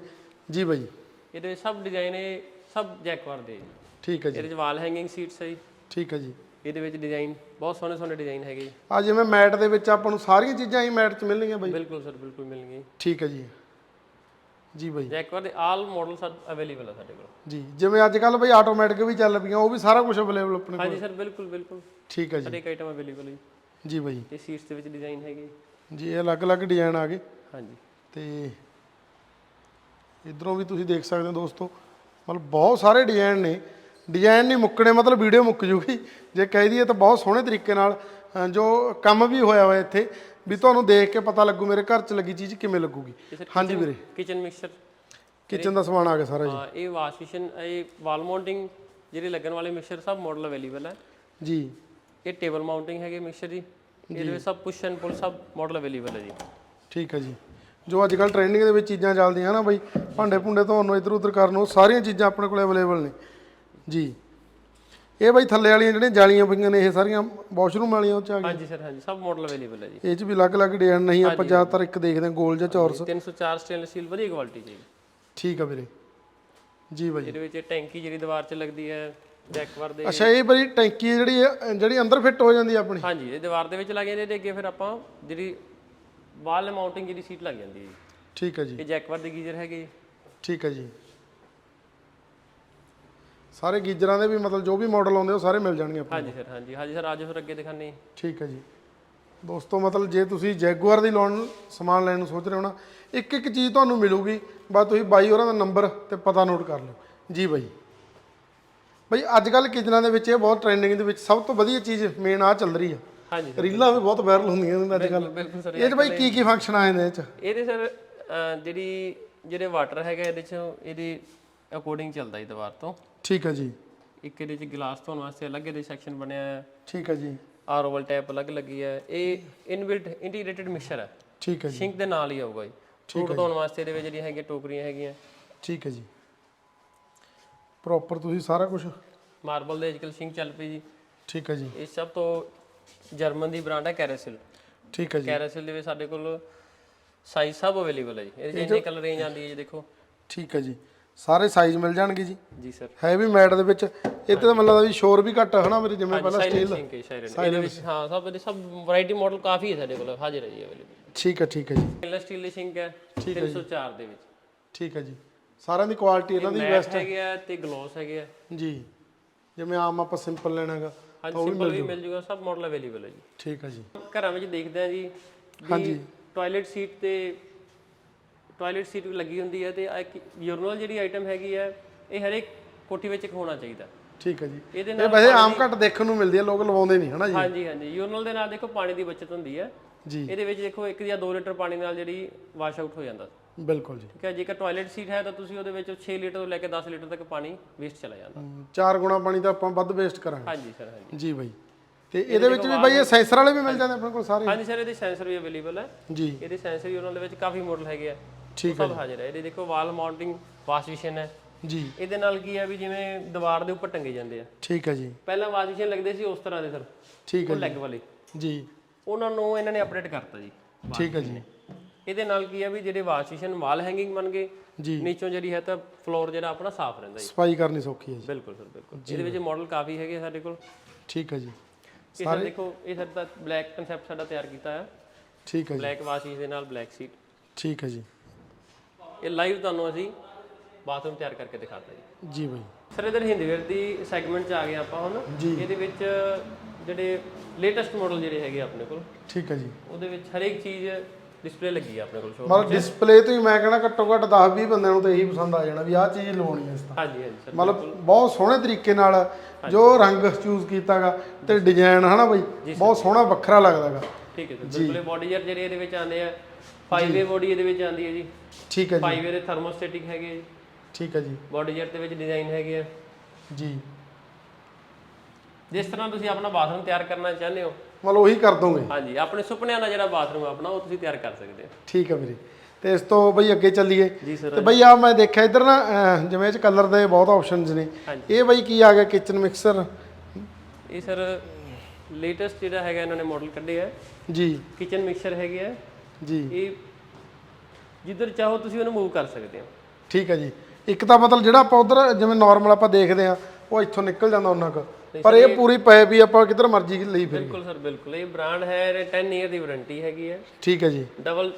ਜੀ ਬਾਈ। ਇਹਦੇ ਸਭ ਡਿਜ਼ਾਈਨ ਇਹ ਸਭ ਜੈਕਵਰ ਦੇ। ਠੀਕ ਹੈ ਜੀ। ਇਹਦੇ ਵਿੱਚ ਵਾਲ ਹੈਂਗਿੰਗ ਸੀਟਸ ਹੈ ਜੀ। ਠੀਕ ਹੈ ਜੀ। ਇਹਦੇ ਵਿੱਚ ਡਿਜ਼ਾਈਨ ਬਹੁਤ ਸੋਹਣੇ ਸੋਹਣੇ ਡਿਜ਼ਾਈਨ ਹੈਗੇ ਜੀ। ਆ ਜਿਵੇਂ ਮੈਟ ਦੇ ਵਿੱਚ ਆਪਾਂ ਨੂੰ ਸਾਰੀਆਂ ਚੀਜ਼ਾਂ ਹੀ ਮੈਟ 'ਚ ਮਿਲਣਗੀਆਂ ਬਾਈ। ਬਿਲਕੁਲ ਸਰ ਬਿਲਕੁਲ ਮਿਲਣਗੇ ਠੀਕ ਹੈ ਜੀ। ਜੀ ਬਾਈ। ਜੈਕਵਰ ਦੇ ਆਲ ਮਾਡਲ ਸਭ ਅਵੇਲੇਬਲ ਆ ਸਾਡੇ ਕੋਲ। ਜੀ ਜਿਵੇਂ ਅੱਜ ਕੱਲ ਬਈ ਆਟੋਮੈਟਿਕ ਵੀ ਚੱਲ ਪਈਆਂ ਉਹ ਵੀ ਸਾਰਾ ਕੁਝ ਅਵੇਲੇਬਲ ਆਪਣੇ ਕੋਲ। ਹਾਂਜੀ ਸਰ ਬਿਲਕੁਲ ਬਿਲਕੁਲ। ਠੀਕ ਹੈ ਜੀ। ਹਰ ਇੱਕ ਆਈਟਮ ਅਵੇਲੇਬਲ ਹੈ ਜੀ। ਬਾਈ। ਇਹ ਸੀਟਸ ਦੇ ਵਿੱਚ ਡਿਜ਼ਾਈਨ ਹੈਗੇ ਜੀ। ਇਹ ਅਲੱਗ-ਅਲੱਗ ਡਿਜ਼ਾਈਨ ਆ ਗਏ। ਹਾਂਜੀ। ਤੇ ਇਧਰੋਂ ਵੀ ਤੁਸੀਂ ਦੇਖ ਸਕਦੇ ਹੋ ਦੋਸਤੋ ਮਤਲਬ ਬਹੁਤ ਸਾਰੇ ਡਿਜ਼ਾਈਨ ਨੇ। ਡਿਜ਼ਾਈਨ ਨਹੀਂ ਮੁੱਕਣੇ ਮਤਲਬ ਵੀਡੀਓ ਮੁੱਕ ਜੂਗੀ। ਜੇ ਕਹਿ ਦਈਏ ਤਾਂ ਬਹੁਤ ਸੋਹਣੇ ਤਰੀਕੇ ਨਾਲ ਜੋ ਕੰਮ ਵੀ ਹੋਇਆ ਹੋਇਆ ਇੱਥੇ ਵੀ ਤੁਹਾਨੂੰ ਦੇਖ ਕੇ ਪਤਾ ਲੱਗੂ ਮੇਰੇ ਘਰ 'ਚ ਲੱਗੀ ਚੀਜ਼ ਕਿਵੇਂ ਲੱਗੂਗੀ। ਹਾਂਜੀ ਵੀਰੇ। ਕਿਚਨ ਮਿਕਸਚਰ ਕਿਚਨ ਦਾ ਸਮਾਨ ਆ ਗਿਆ ਸਾਰਾ ਜੀ। ਹਾਂ ਇਹ ਵਾਸ਼ ਬੇਸਿਨ ਇਹ ਵਾਲ ਮਾਊਂਟਿੰਗ ਜਿਹੜੇ ਲੱਗਣ ਵਾਲੇ ਮਿਕਸਚਰ ਸਭ ਮਾਡਲ ਅਵੇਲੇਬਲ ਹੈ। ਜੀ। ਇਹ ਟੇਬਲ ਮਾਊਂਟਿੰਗ ਹੈਗੇ ਮਿਕਸਚਰ ਜੀ। ਇਹਦੇ ਵਿੱਚ ਸਭ ਪੁਸ਼ ਐਂਡ ਪੁਲ ਸਭ ਮਾਡਲ ਅਵੇਲੇਬਲ ਹੈ ਜੀ। ਠੀਕ ਹੈ ਜੀ। ਜੋ ਅੱਜ ਕੱਲ ਟ੍ਰੈਂਡਿੰਗ ਦੇ ਵਿੱਚ ਚੀਜ਼ਾਂ ਚੱਲਦੀਆਂ ਨਾ ਬਈ ਭਾਂਡੇ ਭੁੰਡੇ ਧੋਣ ਨੂੰ ਇੱਧਰ ਉੱਧਰ ਕਰਨ ਨੂੰ ਸਾਰੀਆਂ ਚੀਜ਼ਾਂ ਆਪਣੇ ਕੋਲ ਅਵੇਲੇਬਲ ਨੇ। ਜੀ। ਇਹ ਬਈ ਥੱਲੇ ਵਾਲੀਆਂ ਜਿਹੜੀਆਂ ਜਾਲੀਆਂ ਪਈਆਂ ਨੇ ਇਹ ਸਾਰੀਆਂ ਵਾਸ਼ਰੂਮ ਵਾਲੀਆਂ ਉਹ ਚ ਆ ਗਈਆਂ। ਹਾਂਜੀ ਸਰ ਹਾਂਜੀ। ਸਭ ਮਾਡਲ ਅਵੇਲੇਬਲ ਹੈ ਜੀ। ਇਹ ਚ ਵੀ ਅਲੱਗ-ਅਲੱਗ ਡਿਜ਼ਾਈਨ ਨਹੀਂ ਆਪਾਂ ਜ਼ਿਆਦਾਤਰ ਇੱਕ ਦੇਖਦੇ ਹਾਂ ਗੋਲ ਜਾਂ ਚੌਰਸ। 304 ਸਟੇਨਲੈਸ ਸਟੀਲ ਵਧੀਆ ਕੁਆਲਿਟੀ ਜੀ। ਠੀਕ ਆ ਵੀਰੇ। ਜੀ ਬਾਈ। ਇਹਦੇ ਵਿੱਚ ਟੈਂਕੀ ਜਿਹੜੀ ਦੀਵਾਰ 'ਚ ਲੱਗਦੀ ਹੈ ਜੈਕਵਰ ਦੇ ਅੱਛਾ ਇਹ ਬਈ ਟੈਂਕੀ ਜਿਹੜੀ ਜਿਹੜੀ ਅੰਦਰ ਫਿੱਟ ਹੋ ਜਾਂਦੀ ਹੈ ਆਪਣੀ? ਹਾਂਜੀ ਇਹ ਦੀਵਾਰ ਦੇ ਵਿੱਚ ਲੱਗ ਜਾਂਦੀ ਹੈ ਤੇ ਅੱਗੇ ਫਿਰ ਆਪਾਂ ਜਿਹੜੀ ਵਾਲ ਮਾਊਂਟਿੰਗ ਜਿਹੜੀ ਸੀਟ ਲੱਗ ਜਾਂਦੀ ਹੈ ਜੀ। ਠੀਕ ਹੈ ਜੀ। ਇਹ ਜੈਕਵਰ ਦੇ ਗੀਜ਼ਰ ਹੈਗੇ। ਠੀਕ ਹੈ ਜੀ। ਸਾਰੇ ਗੀਜਰਾਂ ਦੇ ਵੀ ਮਤਲਬ ਜੋ ਵੀ ਮਾਡਲ ਆਉਂਦੇ ਉਹ ਸਾਰੇ ਮਿਲ ਜਾਣਗੇ ਆਪਾਂ ਹਾਂਜੀ ਸਰ ਹਾਂਜੀ। ਹਾਂਜੀ ਸਰ ਆਜੋ ਫਿਰ ਅੱਗੇ ਦਿਖਾਣੇ ਠੀਕ ਹੈ ਜੀ। ਦੋਸਤੋ ਮਤਲਬ ਜੇ ਤੁਸੀਂ ਜੈਗੁਆਰ ਦੀ ਲੋਨ ਸਮਾਨ ਲੈਣ ਨੂੰ ਸੋਚ ਰਹੇ ਹੋ ਨਾ ਇੱਕ ਇੱਕ ਚੀਜ਼ ਤੁਹਾਨੂੰ ਮਿਲੂਗੀ ਬਸ ਤੁਸੀਂ ਬਾਈ ਹੋਰਾਂ ਦਾ ਨੰਬਰ ਤੇ ਪਤਾ ਨੋਟ ਕਰ ਲਓ। ਜੀ ਬਾਈ। ਬਾਈ ਅੱਜ ਕੱਲ ਕਿਚਨਾਂ ਦੇ ਵਿੱਚ ਇਹ ਬਹੁਤ ਟ੍ਰੈਂਡਿੰਗ ਦੇ ਵਿੱਚ ਸਭ ਤੋਂ ਵਧੀਆ ਚੀਜ਼ ਮੇਨ ਆ ਚੱਲ ਰਹੀ ਆ। ਹਾਂਜੀ ਰੀਲਾਂ ਵੀ ਬਹੁਤ ਵਾਇਰਲ ਹੁੰਦੀਆਂ ਨੇ ਅੱਜ ਕੱਲ ਬਿਲਕੁਲ ਸਰ ਇਹ ਚ ਬਾਈ ਕੀ ਕੀ ਫੰਕਸ਼ਨ ਆਏ ਨੇ ਇਹ ਚ? ਇਹਦੇ ਸਰ ਜਿਹੜੀ ਜਿਹੜੇ ਵਾਟਰ ਹੈਗਾ ਇਹਦੇ 'ਚ ਇਹਦੀ ਅਕੋਰਡਿੰਗ ਚੱਲਦਾ ਜੀ ਦੀਵਾਰ ਤੋਂ। ਠੀਕ ਹੈ ਜੀ। ਇੱਕ ਇਹਦੇ 'ਚ ਗਲਾਸ ਧੋਣ ਵਾਸਤੇ ਅਲੱਗ ਇਹਦੇ ਸੈਕਸ਼ਨ ਬਣਿਆ ਹੈ ਠੀਕ ਹੈ ਜੀ। ਆਰਓਵਲ ਟੈਪ ਅਲੱਗ ਲੱਗੀ ਹੈ। ਇਹ ਇਨਬਿਲਟ ਇੰਟੀਗ੍ਰੇਟਡ ਮਿਕਸਚਰ ਹੈ। ਠੀਕ ਹੈ ਜੀ। ਸਿੰਕ ਦੇ ਨਾਲ ਹੀ ਆਊਗਾ ਜੀ। ਫਰੂਟ ਧੋਣ ਵਾਸਤੇ ਇਹਦੇ ਵਿੱਚ ਜਿਹੜੀਆਂ ਹੈਗੀਆਂ ਟੋਕਰੀਆਂ ਹੈਗੀਆਂ। ਠੀਕ ਹੈ ਜੀ। ਪ੍ਰੋਪਰ ਤੁਸੀਂ ਸਾਰਾ ਕੁਝ ਮਾਰਬਲ ਦੇ ਅੱਜਕੱਲ ਸਿੰਕ ਚੱਲ ਪਈ ਜੀ। ਠੀਕ ਹੈ ਜੀ। ਇਹ ਸਭ ਤੋਂ ਜਰਮਨ ਦੀ ਬ੍ਰਾਂਡ ਹੈ ਕੈਰੇਸਿਲ ਠੀਕ ਹੈ ਜੀ। ਕੈਰੇਸਿਲ ਦੇ ਵਿੱਚ ਸਾਡੇ ਕੋਲ ਸਾਈਜ਼ ਸਭ ਅਵੇਲੇਬਲ ਹੈ ਜੀ। ਇਹਦੇ ਇੰਨੀ ਕਲਰ ਰੇਂਜ ਆਉਂਦੀ ਹੈ ਜੀ ਦੇਖੋ। ਠੀਕ ਹੈ ਜੀ। ਸਾਰੇ ਸਾਈਜ਼ ਮਿਲ ਜਾਣਗੇ ਜੀ। ਜੀ ਸਰ ਹੈ ਵੀ ਮੈਟ ਦੇ ਵਿੱਚ। ਇਹ ਤੇ ਮੈਨੂੰ ਲੱਗਦਾ ਵੀ ਸ਼ੋਰ ਵੀ ਘੱਟ ਹਨਾ ਮੇਰੇ ਜਿਵੇਂ ਪਹਿਲਾਂ ਸਟੀਲ ਸਿੰਕ ਹੈ ਸਾਇਰਨ ਇਹਦੇ ਵਿੱਚ ਹਾਂ ਸਭ ਇਹਦੇ ਸਭ ਵੈਰਾਈਟੀ ਮਾਡਲ ਕਾਫੀ ਹੈ ਸਾਡੇ ਕੋਲ ਹਾਜ਼ਰ ਹੈ ਜੀ ਅਵੇਲੇਬਲ ਠੀਕ ਹੈ ਠੀਕ ਹੈ ਜੀ। ਸਟੇਨਲੈਸ ਸਟੀਲ ਦੀ ਸਿੰਕ ਹੈ 304 ਦੇ ਵਿੱਚ। ਠੀਕ ਹੈ ਜੀ। ਸਾਰਿਆਂ ਦੀ ਕੁਆਲਿਟੀ ਇਹਨਾਂ ਦੀ ਮੈਟ ਹੈਗੇ ਆ ਤੇ ਗਲੋਸ ਹੈਗੇ ਆ। ਜੀ। ਜਿਵੇਂ ਆਮ ਆਪਾਂ ਸਿੰਪਲ ਲੈਣਾਗਾ ਹਾਂਜੀ ਸਿੰਪਲ ਵੀ ਮਿਲ ਜੂਗਾ। ਸਭ ਮਾਡਲ ਅਵੇਲੇਬਲ ਹੈ ਜੀ। ਠੀਕ ਹੈ ਜੀ। ਘਰਾਂ ਵਿੱਚ ਦੇਖਦੇ ਆ ਜੀ ਹਾਂਜੀ। ਟਾਇਲਟ ਸੀਟ ਤੇ ਟਾਇਲਟ ਸੀਟ ਲੱਗੀ ਹੁੰਦੀ ਹੈ ਤੇ ਯੂਰਨਲ ਜਿਹੜੀ ਆਈਟਮ ਹੈਗੀ ਹੈ ਇਹ ਹਰੇਕ ਕੋਠੀ ਵਿੱਚ ਇੱਕ ਹੋਣਾ ਚਾਹੀਦਾ। ਠੀਕ ਹੈ ਜੀ। ਇਹਦੇ ਇਹ ਨਾਲ ਵੈਸੇ ਆਮ ਘੱਟ ਦੇਖਣ ਨੂੰ ਮਿਲਦੀ ਹੈ ਲੋਕ ਲਵਾਉਂਦੇ ਨਹੀਂ ਹਨਾ ਜੀ? ਹਾਂਜੀ ਹਾਂਜੀ। ਯੂਰਨਲ ਦੇ ਨਾਲ ਦੇਖੋ ਪਾਣੀ ਦੀ ਬਚਤ ਹੁੰਦੀ ਹੈ। ਜੀ। ਇਹਦੇ ਵਿੱਚ ਦੇਖੋ 1 ਜਾਂ 2 ਲੀਟਰ ਪਾਣੀ ਨਾਲ ਜਿਹੜੀ ਵਾਸ਼ ਆਊਟ ਹੋ ਜਾਂਦਾ। ਬਿਲਕੁਲ ਜੀ। ਠੀਕ ਹੈ ਜੇਕਰ ਟਾਇਲਟ ਸੀਟ ਹੈ ਤਾਂ ਤੁਸੀਂ ਉਹਦੇ ਵਿੱਚ 6 ਲੀਟਰ ਤੋਂ ਲੈ ਕੇ 10 ਲੀਟਰ ਤੱਕ ਪਾਣੀ ਵੇਸਟ ਚਲਾ ਜਾਂਦਾ। ਚਾਰ ਗੁਣਾ ਪਾਣੀ ਤਾਂ ਆਪਾਂ ਵੱਧ ਵੇਸਟ ਕਰਾਂਗੇ। ਹਾਂਜੀ ਸਰ ਹਾਂਜੀ। ਜੀ ਬਾਈ। ਤੇ ਇਹਦੇ ਵਿੱਚ ਵੀ ਬਾਈ ਇਹ ਸੈਂਸਰ ਵਾਲੇ ਵੀ ਮਿਲ ਜਾਂਦੇ ਆਪਣੇ ਕੋਲ ਸਾਰੇ? ਹਾਂਜੀ ਸਰ ਇਹਦੇ ਸੈਂਸਰ ਵੀ ਅਵੇਲੇਬਲ ਹੈ। ਜੀ। ਇਹਦੇ ਸੈਂਸਰ ਵੀ ਉਹਨਾਂ ਦੇ ਵਿੱਚ ਕਾਫੀ ਮਾਡਲ ਹੈਗੇ ਆ। ਠੀਕ ਸਭ ਹਾਜ਼ਰ ਹੈ। ਇਹਦੇ ਦੇਖੋ ਵਾਲ ਮਾਊਂਟਿੰਗ ਵਾਸ਼ ਵਿਸ਼ਨ ਹੈ। ਜੀ। ਇਹਦੇ ਨਾਲ ਕੀ ਹੈ ਵੀ ਜਿਵੇਂ ਦੀਵਾਰ ਦੇ ਉੱਪਰ ਟੰਗੇ ਜਾਂਦੇ ਆ। ਠੀਕ ਹੈ ਜੀ। ਪਹਿਲਾਂ ਵਾਸ਼ ਵਿਸ਼ਨ ਲੱਗਦੇ ਸੀ ਉਸ ਤਰ੍ਹਾਂ ਦੇ ਸਰ ਠੀਕ ਉਹ ਹੈ ਲੈਗ ਵਾਲੇ। ਜੀ। ਉਹਨਾਂ ਨੂੰ ਇਹਨਾਂ ਨੇ ਅਪਡੇਟ ਕਰਤਾ ਜੀ। ਠੀਕ ਹੈ ਜੀ। ਇਹਦੇ ਨਾਲ ਕੀ ਹੈ ਵੀ ਜਿਹੜੇ ਵਾਸ਼ ਵਿਸ਼ਨ ਵਾਲ ਹੈਂਗਿੰਗ ਬਣ ਗਏ ਜੀ। ਨੀਚੋਂ ਜਿਹੜੀ ਹੈ ਤਾਂ ਫਲੋਰ ਜਿਹੜਾ ਆਪਣਾ ਸਾਫ਼ ਰਹਿੰਦਾ ਜੀ। ਸਫ਼ਾਈ ਕਰਨੀ ਸੌਖੀ ਹੈ ਜੀ। ਬਿਲਕੁਲ ਸਰ ਬਿਲਕੁਲ। ਇਹਦੇ ਵਿੱਚ ਮਾਡਲ ਕਾਫੀ ਹੈਗੇ ਸਾਡੇ ਕੋਲ। ਠੀਕ ਹੈ ਜੀ। ਇਹ ਸਰ ਦੇਖੋ ਇਹ ਸਾਡਾ ਬਲੈਕ ਕਨਸੈਪਟ ਸਾਡਾ ਤਿਆਰ ਕੀਤਾ ਹੈ ਠੀਕ ਹੈ ਜੀ। ਬਲੈਕ ਵਾਸ਼ ਦੇ ਨਾਲ ਬਲੈਕ ਸੀਟ ਠੀਕ ਹੈ ਜੀ। ਇਹ ਲਾਈਵ ਤੁਹਾਨੂੰ ਅਸੀਂ ਬਾਥਰੂਮ ਤਿਆਰ ਕਰਕੇ ਦਿਖਾਤਾ ਜੀ। ਜੀ ਬਾਈ। ਸਰ ਇਧਰ ਹਿੰਦਵੇਅਰ ਦੀ ਸੈਗਮੈਂਟ 'ਚ ਆ ਗਏ ਆਪਾਂ ਹੁਣ। ਜੀ। ਇਹਦੇ ਵਿੱਚ ਜਿਹੜੇ ਲੇਟੈਸਟ ਮਾਡਲ ਜਿਹੜੇ ਹੈਗੇ ਆਪਣੇ ਕੋਲ ਠੀਕ ਹੈ ਜੀ। ਉਹਦੇ ਵਿੱਚ ਹਰੇਕ ਚੀਜ਼ ਡਿਸਪਲੇ ਲੱਗੀ ਆ ਆਪਣੇ ਕੋਲ ਸ਼ੋਅ ਮਤਲਬ ਡਿਸਪਲੇ ਤੋਂ ਹੀ ਮੈਂ ਕਹਿੰਦਾ ਘੱਟੋ ਘੱਟ 10 20 ਬੰਦਿਆਂ ਨੂੰ ਤਾਂ ਇਹੀ ਪਸੰਦ ਆ ਜਾਣਾ ਵੀ ਆਹ ਚੀਜ਼ ਲਵਾਉਣੀ ਹੈ ਇਸ ਤਾਂ ਹਾਂਜੀ ਹਾਂਜੀ ਸਰ ਮਤਲਬ ਬਹੁਤ ਸੋਹਣੇ ਤਰੀਕੇ ਨਾਲ ਜੋ ਰੰਗ ਚੂਜ਼ ਕੀਤਾਗਾ ਤੇ ਡਿਜ਼ਾਈਨ ਹਨਾ ਬਾਈ? ਬਹੁਤ ਸੋਹਣਾ ਵੱਖਰਾ ਲੱਗਦਾਗਾ। ਠੀਕ ਹੈ ਸਰ ਬਿਲਕੁਲ ਬੋਡੀ ਜਿਹੜੇ ਇਹਦੇ ਵਿੱਚ ਆਉਂਦੇ ਆ 5 ਵੇ ਬੋਡੀ ਇਹਦੇ ਵਿੱਚ ਆਉਂਦੀ ਹੈ ਜੀ। ਠੀਕ ਹੈ ਜੀ। 5 ਵੇ ਦੇ ਥਰਮੋਸਟੈਟਿਕ ਹੈਗੇ ਜੀ। ਠੀਕ ਹੈ ਜੀ। ਬੋਡੀ ਜਰ ਦੇ ਵਿੱਚ ਡਿਜ਼ਾਈਨ ਹੈਗੇ ਆ। ਜੀ। ਜਿਸ ਤਰ੍ਹਾਂ ਤੁਸੀਂ ਆਪਣਾ ਬਾਥਰੂਮ ਤਿਆਰ ਕਰਨਾ ਚਾਹੁੰਦੇ ਹੋ। ਮਤਲਬ ਉਹੀ ਕਰ ਦੋਗੇ? ਹਾਂਜੀ ਆਪਣੇ ਸੁਪਨਿਆਂ ਦਾ ਜਿਹੜਾ ਬਾਥਰੂਮ ਆਪਣਾ ਉਹ ਤੁਸੀਂ ਤਿਆਰ ਕਰ ਸਕਦੇ ਹੋ। ਠੀਕ ਹੈ ਵੀਰੇ। ਤੇ ਇਸ ਤੋਂ ਬਈ ਅੱਗੇ ਚੱਲੀਏ। ਜੀ ਸਰ ਤੇ ਬਈ ਆ ਮੈਂ ਦੇਖਿਆ ਇੱਧਰ ਨਾ ਜਿਵੇਂ ਇਹ ਚ ਕਲਰ ਦੇ ਬਹੁਤ ਆਪਸ਼ਨਸ ਨੇ। ਇਹ ਬਈ ਕੀ ਆ ਗਿਆ ਕਿਚਨ ਮਿਕਸਰ ਇਹ ਸਰ ਲੇਟੈਸਟ ਜਿਹੜਾ ਹੈਗਾ ਇਹਨਾਂ ਨੇ ਮਾਡਲ ਕੱਢੇ ਆ ਜੀ। ਕਿਚਨ ਮਿਕਸਚਰ ਹੈਗੇ ਆ। ਜੀ। ਇਹ ਜਿੱਧਰ ਚਾਹੋ ਤੁਸੀਂ ਉਹਨੂੰ ਮੂਵ ਕਰ ਸਕਦੇ ਹੋ। ਠੀਕ ਹੈ ਜੀ। ਇੱਕ ਤਾਂ ਮਤਲਬ ਜਿਹੜਾ ਆਪਾਂ ਉਧਰ ਜਿਵੇਂ ਨਾਰਮਲ ਆਪਾਂ ਦੇਖਦੇ ਆ ਉਹ ਇੱਥੋਂ ਨਿਕਲ ਜਾਂਦਾ ਉਹਨਾਂ ਕੁ ਪਰ ਇਹ ਪੂਰੀ ਪਏ ਵੀ ਆਪਾਂ ਕਿੱਧਰ ਮਰਜ਼ੀ ਲਈ ਫਿਰ। ਬਿਲਕੁਲ ਸਰ ਬਿਲਕੁਲ। ਇਹ ਬ੍ਰਾਂਡ ਹੈ ਇਹ 10 ਇਅਰ ਦੀ ਵਾਰੰਟੀ ਹੈਗੀ ਹੈ। ਠੀਕ ਹੈ ਜੀ। ਡਬਲ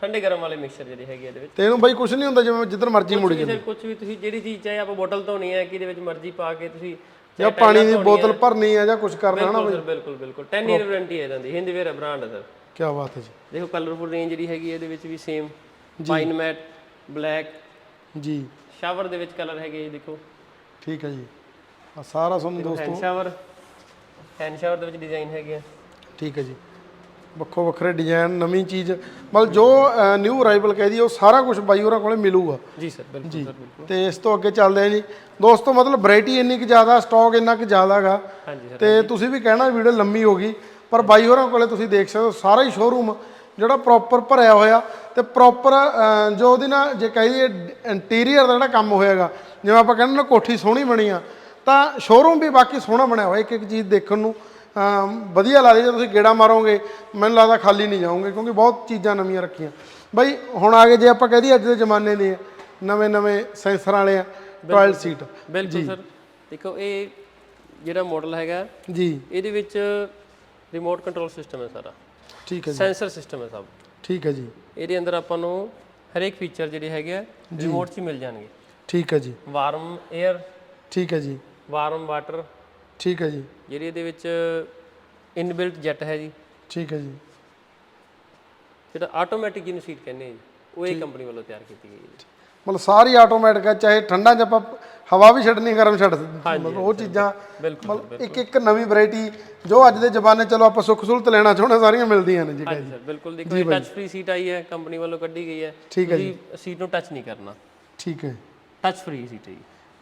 ਠੰਡੇ ਗਰਮ ਵਾਲੇ ਮਿਕਸਚਰ ਜਿਹੜੇ ਹੈਗੇ ਇਹਦੇ ਵਿੱਚ। ਤੇ ਇਹਨੂੰ ਬਈ ਕੁਝ ਨਹੀਂ ਹੁੰਦਾ ਜਿਵੇਂ ਜਿੱਧਰ ਮਰਜ਼ੀ ਮੁੜ ਕਿਸੇ ਕੁਝ ਵੀ ਤੁਸੀਂ ਜਿਹੜੀ ਚੀਜ਼ ਚਾਹੇ ਆਪਾਂ ਬੋਟਲ ਧੋਣੀ ਹੈ ਕਿ ਇਹਦੇ ਵਿੱਚ ਮਰਜ਼ੀ ਪਾ ਕੇ ਤੁਸੀਂ ਜਾਂ ਪਾਣੀ ਦੀ ਬੋਤਲ ਭਰਨੀ ਆ ਜਾਂ ਕੁਝ ਕਰਨਾ ਬਿਲਕੁਲ ਸਰ ਬਿਲਕੁਲ ਬਿਲਕੁਲ। 10 ਇਅਰ ਵਾਰੰਟੀ ਹੈ ਇਹਨਾਂ ਦੀ ਹਿੰਦੀ ਵੇਰ ਬ੍ਰਾਂਡ ਹੈ ਸਰ। ਕੀ ਬਾਤ ਹੈ ਜੀ। ਦੇਖੋ ਕਲਰਫੁਲ ਰੇਂਜ ਜਿਹੜੀ ਹੈਗੀ ਇਹਦੇ ਵਿੱਚ ਵੀ ਸੇਮ ਪਾਈਨ ਮੈਟ ਬਲੈਕ ਜੀ। ਸ਼ਾਵਰ ਦੇ ਵਿੱਚ ਕਲਰ ਹੈਗੇ ਇਹ ਦੇਖੋ। ਠੀਕ ਹੈ ਜੀ। ਆ ਸਾਰਾ ਤੁਹਾਨੂੰ ਦੋਸਤੋ। ਹੈਂਡ ਸ਼ਾਵਰ ਹੈਂਡ ਸ਼ਾਵਰ ਦੇ ਵਿੱਚ ਡਿਜ਼ਾਈਨ ਹੈਗੇ ਆ। ਠੀਕ ਹੈ ਜੀ। ਵੱਖੋ ਵੱਖਰੇ ਡਿਜ਼ਾਈਨ ਨਵੀਂ ਚੀਜ਼ ਮਤਲਬ ਜੋ ਨਿਊ ਅਰਾਈਵਲ ਕਹਿ ਦਈਏ ਉਹ ਸਾਰਾ ਕੁਝ ਬਾਈ ਹੋਰਾਂ ਕੋਲੇ ਮਿਲੂਗਾ। ਜੀ ਸਰ ਬਿਲਕੁਲ ਸਰ ਬਿਲਕੁਲ। ਤੇ ਇਸ ਤੋਂ ਅੱਗੇ ਚੱਲਦੇ ਆ ਜੀ। ਦੋਸਤੋ ਮਤਲਬ ਵੈਰਾਈਟੀ ਇੰਨੀ ਕਿ ਜ਼ਿਆਦਾ ਸਟਾਕ ਇੰਨਾ ਕਿ ਜ਼ਿਆਦਾਗਾ ਹਾਂਜੀ ਸਰ ਤੇ ਤੁਸੀਂ ਵੀ ਕਹਿਣਾ ਵੀਡੀਓ ਲੰਮੀ ਹੋ ਗਈ। ਪਰ ਬਾਈ ਹੋਰਾਂ ਕੋਲੇ ਤੁਸੀਂ ਦੇਖ ਸਕਦੇ ਹੋ ਸਾਰਾ ਹੀ ਸ਼ੋਰੂਮ ਜਿਹੜਾ ਪ੍ਰੋਪਰ ਭਰਿਆ ਹੋਇਆ ਤੇ ਪ੍ਰੋਪਰ ਜੋ ਉਹਦੀ ਨਾ ਜੇ ਕਹੀਏ ਇੰਟੀਰੀਅਰ ਦਾ ਜਿਹੜਾ ਕੰਮ ਹੋਏਗਾ ਜਿਵੇਂ ਆਪਾਂ ਕਹਿੰਦੇ ਨਾ ਕੋਠੀ ਸੋਹਣੀ ਬਣੀ ਆ ਤਾਂ ਸ਼ੋਰੂਮ ਵੀ ਬਾਕੀ ਸੋਹਣਾ ਬਣਿਆ ਹੋਇਆ ਇੱਕ ਇੱਕ ਚੀਜ਼ ਦੇਖਣ ਨੂੰ ਵਧੀਆ ਲੱਗਦੀ ਜੇ ਤੁਸੀਂ ਗੇੜਾ ਮਾਰੋਗੇ ਮੈਨੂੰ ਲੱਗਦਾ ਖਾਲੀ ਨਹੀਂ ਜਾਓਗੇ ਕਿਉਂਕਿ ਬਹੁਤ ਚੀਜ਼ਾਂ ਨਵੀਆਂ ਰੱਖੀਆਂ। ਬਾਈ ਹੁਣ ਆ ਗਏ ਜੇ ਆਪਾਂ ਕਹਦੀ ਅੱਜ ਦੇ ਜ਼ਮਾਨੇ ਦੇ ਨਵੇਂ ਨਵੇਂ ਸੈਂਸਰ ਵਾਲੇ ਆ ਟਾਇਲ ਸੀਟ ਬਿਲਕੁਲ ਸਰ। ਦੇਖੋ ਇਹ ਜਿਹੜਾ ਮਾਡਲ ਹੈਗਾ ਜੀ। ਇਹਦੇ ਵਿੱਚ ਰਿਮੋਟ ਕੰਟਰੋਲ ਸਿਸਟਮ ਹੈ ਸਾਰਾ। ਠੀਕ ਹੈ ਜੀ। ਸੈਂਸਰ ਸਿਸਟਮ ਹੈ ਸਭ। ਠੀਕ ਹੈ ਜੀ। ਇਹਦੇ ਅੰਦਰ ਆਪਾਂ ਨੂੰ ਹਰੇਕ ਫੀਚਰ ਜਿਹੜੇ ਹੈਗੇ ਆ ਰਿਮੋਟ 'ਚ ਹੀ ਮਿਲ ਜਾਣਗੇ। ਠੀਕ ਹੈ ਜੀ। ਵਾਰਮ 에ਅਰ ਠੀਕ ਹੈ ਜੀ। ਵਾਰਮ ਵਾਟਰ ਠੀਕ ਹੈ ਜੀ। ਜਿਹੜੀ ਇਹਦੇ ਵਿੱਚ ਇਨਬਿਲਟ ਜੈਟ ਹੈ ਜੀ। ਠੀਕ ਹੈ ਜੀ। ਜਿਹੜਾ ਆਟੋਮੈਟਿਕ ਜਿਹਨੂੰ ਸੀਟ ਕਹਿੰਦੇ ਆ ਜੀ ਉਹ ਇਹ ਕੰਪਨੀ ਵੱਲੋਂ ਤਿਆਰ ਕੀਤੀ ਗਈ ਹੈ ਜੀ। ਮਤਲਬ ਸਾਰੀ ਆਟੋਮੈਟਿਕ ਹੈ ਚਾਹੇ ਠੰਡਾ ਚ ਆਪਾਂ ਹਵਾ ਵੀ ਛੱਡਣੀ ਗਰਮ ਛੱਡ ਮਤਲਬ ਉਹ ਚੀਜ਼ਾਂ ਮਤਲਬ ਇੱਕ ਇੱਕ ਨਵੀਂ ਵੈਰਾਈਟੀ ਜੋ ਅੱਜ ਦੇ ਜ਼ਮਾਨੇ ਚਲੋ ਆਪਾਂ ਸੁੱਖ ਸਹੂਲਤ ਲੈਣਾ ਚਾਹੁੰਦੇ ਸਾਰੀਆਂ ਮਿਲਦੀਆਂ ਨੇ ਜੀ ਸਰ ਬਿਲਕੁਲ। ਦੇਖੋ ਇਹ ਟੱਚ ਫ੍ਰੀ ਸੀਟ ਆਈ ਹੈ ਕੰਪਨੀ ਵੱਲੋਂ ਕੱਢੀ ਗਈ ਹੈ। ਠੀਕ ਹੈ ਤੁਸੀਂ ਸੀਟ ਨੂੰ ਟੱਚ ਨਹੀਂ ਕਰਨਾ। ਠੀਕ ਹੈ। ਟੱਚ ਫ੍ਰੀ ਸੀਟ ਹੈ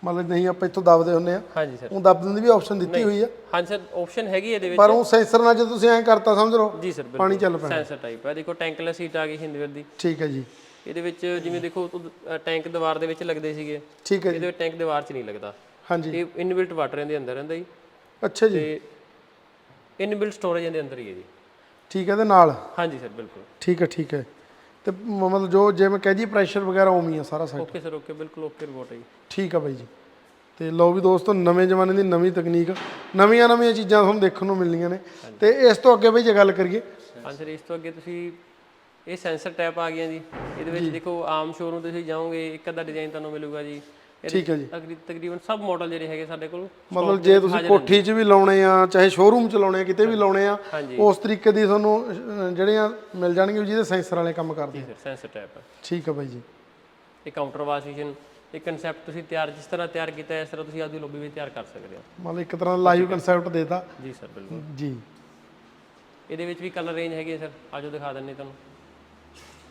ਮਤਲਬ ਨਹੀਂ ਆਪਾਂ ਇੱਥੋਂ ਦਬਦੇ ਹੁੰਨੇ ਆ ਹਾਂਜੀ ਸਰ ਉਹ ਦਬਦਣ ਦੀ ਵੀ ਆਪਸ਼ਨ ਦਿੱਤੀ ਹੋਈ ਆ। ਹਾਂਜੀ ਸਰ ਆਪਸ਼ਨ ਹੈਗੀ ਇਹਦੇ ਵਿੱਚ। ਪਰ ਉਹ ਸੈਂਸਰ ਨਾਲ ਜੇ ਤੁਸੀਂ ਐਂ ਕਰਤਾ ਸਮਝ ਲਓ। ਜੀ ਸਰ ਪਾਣੀ ਚੱਲ ਪੈਣਾ। ਸੈਂਸਰ ਟਾਈਪ ਹੈ ਦੇਖੋ ਟੈਂਕਲੈਸ ਸੀਟ ਆ ਗਈ ਹਿੰਦਵੇਰ ਦੀ। ਠੀਕ ਹੈ ਜੀ। ਇਹਦੇ ਵਿੱਚ ਜਿਵੇਂ ਦੇਖੋ ਟੈਂਕ ਦੀਵਾਰ ਦੇ ਵਿੱਚ ਲੱਗਦੇ ਸੀਗੇ। ਠੀਕ ਹੈ ਜੀ। ਇਹਦੇ ਟੈਂਕ ਦੀਵਾਰ 'ਚ ਨਹੀਂ ਲੱਗਦਾ। ਹਾਂਜੀ। ਇਹ ਇਨਬਿਲਟ ਵਾਟਰ ਇਹਦੇ ਅੰਦਰ ਰਹਿੰਦਾ ਜੀ। ਅੱਛਾ ਜੀ। ਤੇ ਇਨਬਿਲਟ ਸਟੋਰੇਜ ਇਹਦੇ ਅੰਦਰ ਹੀ ਹੈ ਜੀ। ਠੀਕ ਹੈ ਇਹਦੇ ਨਾਲ? ਹਾਂਜੀ ਸਰ ਬਿਲਕੁਲ। ਠੀਕ ਹੈ ਠੀਕ ਹੈ। ਤੇ ਮ- ਮਤਲਬ ਜੋ ਜਿਵੇਂ ਕਹਿ ਜੀ ਪ੍ਰੈਸ਼ਰ ਵਗੈਰਾ ਉਵੇਂ ਹੀ ਆ ਸਾਰਾ ਸਾਈਡ ਓਕੇ ਸਰ ਓਕੇ ਬਿਲਕੁਲ ਓਕੇ ਰਿਪੋਰਟ ਹੈ ਜੀ। ਠੀਕ ਆ ਬਾਈ ਜੀ। ਤੇ ਲਓ ਵੀ ਦੋਸਤੋ ਨਵੇਂ ਜ਼ਮਾਨੇ ਦੀ ਨਵੀਂ ਤਕਨੀਕ। ਨਵੀਆਂ ਨਵੀਆਂ ਚੀਜ਼ਾਂ ਤੁਹਾਨੂੰ ਦੇਖਣ ਨੂੰ ਮਿਲਣੀਆਂ ਨੇ। ਤੇ ਇਸ ਤੋਂ ਅੱਗੇ ਬਈ ਜੇ ਗੱਲ ਕਰੀਏ। ਹਾਂ ਸਰ ਇਸ ਤੋਂ ਅੱਗੇ ਤੁਸੀਂ ਇਹ ਸੈਂਸਰ ਟੈਪ ਆ ਗਿਆ ਜੀ। ਇਹਦੇ ਵਿੱਚ ਦੇਖੋ ਆਮ ਸ਼ੋਰੂਮ ਤੁਸੀਂ ਜਾਓਗੇ ਇੱਕ ਅੱਧਾ ਡਿਜ਼ਾਈਨ ਤੁਹਾਨੂੰ ਮਿਲੂਗਾ ਜੀ। ਠੀਕ ਹੈ ਜੀ। ਤਕਰੀ- ਤਕਰੀਬਨ ਸਭ ਮਾਡਲ ਜਿਹੜੇ ਹੈਗੇ ਸਾਡੇ ਕੋਲ ਮਤਲਬ ਜੇ ਤੁਸੀਂ ਕੋਠੀ 'ਚ ਵੀ ਲਾਉਣੇ ਆ ਚਾਹੇ ਸ਼ੋਰੂਮ 'ਚ ਲਾਉਣੇ ਆ ਕਿਤੇ ਵੀ ਲਾਉਣੇ ਆ ਉਸ ਤਰੀਕੇ ਦੀ ਤੁਹਾਨੂੰ ਜਿਹੜੀਆਂ ਮਿਲ ਜਾਣਗੇ ਜਿਹਦੇ ਸੈਂਸਰ ਵਾਲੇ ਕੰਮ ਕਰਦੇ ਆ। ਸਰ ਸੈਂਸਰ ਟੈਪ ਠੀਕ ਆ ਬਾਈ ਜੀ। ਇਹ ਕਾਊਂਟਰ ਵਾਸ਼ਿਸ਼ਨ ਇਹ ਕਨਸੈਪਟ ਤੁਸੀਂ ਤਿਆਰ ਜਿਸ ਤਰ੍ਹਾਂ ਤਿਆਰ ਕੀਤਾ ਹੈ, ਇਸ ਤਰ੍ਹਾਂ ਤੁਸੀਂ ਆਪਦੀ ਲੌਬੀ ਵਿੱਚ ਤਿਆਰ ਕਰ ਸਕਦੇ ਹੋ। ਮਤਲਬ ਇੱਕ ਤਰ੍ਹਾਂ ਲਾਈਵ ਕਨਸੈਪਟ ਦੇਤਾ। ਜੀ ਸਰ ਬਿਲਕੁਲ। ਜੀ। ਇਹਦੇ ਵਿੱਚ ਵੀ ਕਲਰ ਰੇਂਜ ਹੈਗੀ ਹੈ ਸਰ ਆਜੋ ਦਿਖਾ ਦਿੰਨੇ ਤੁਹਾਨੂੰ।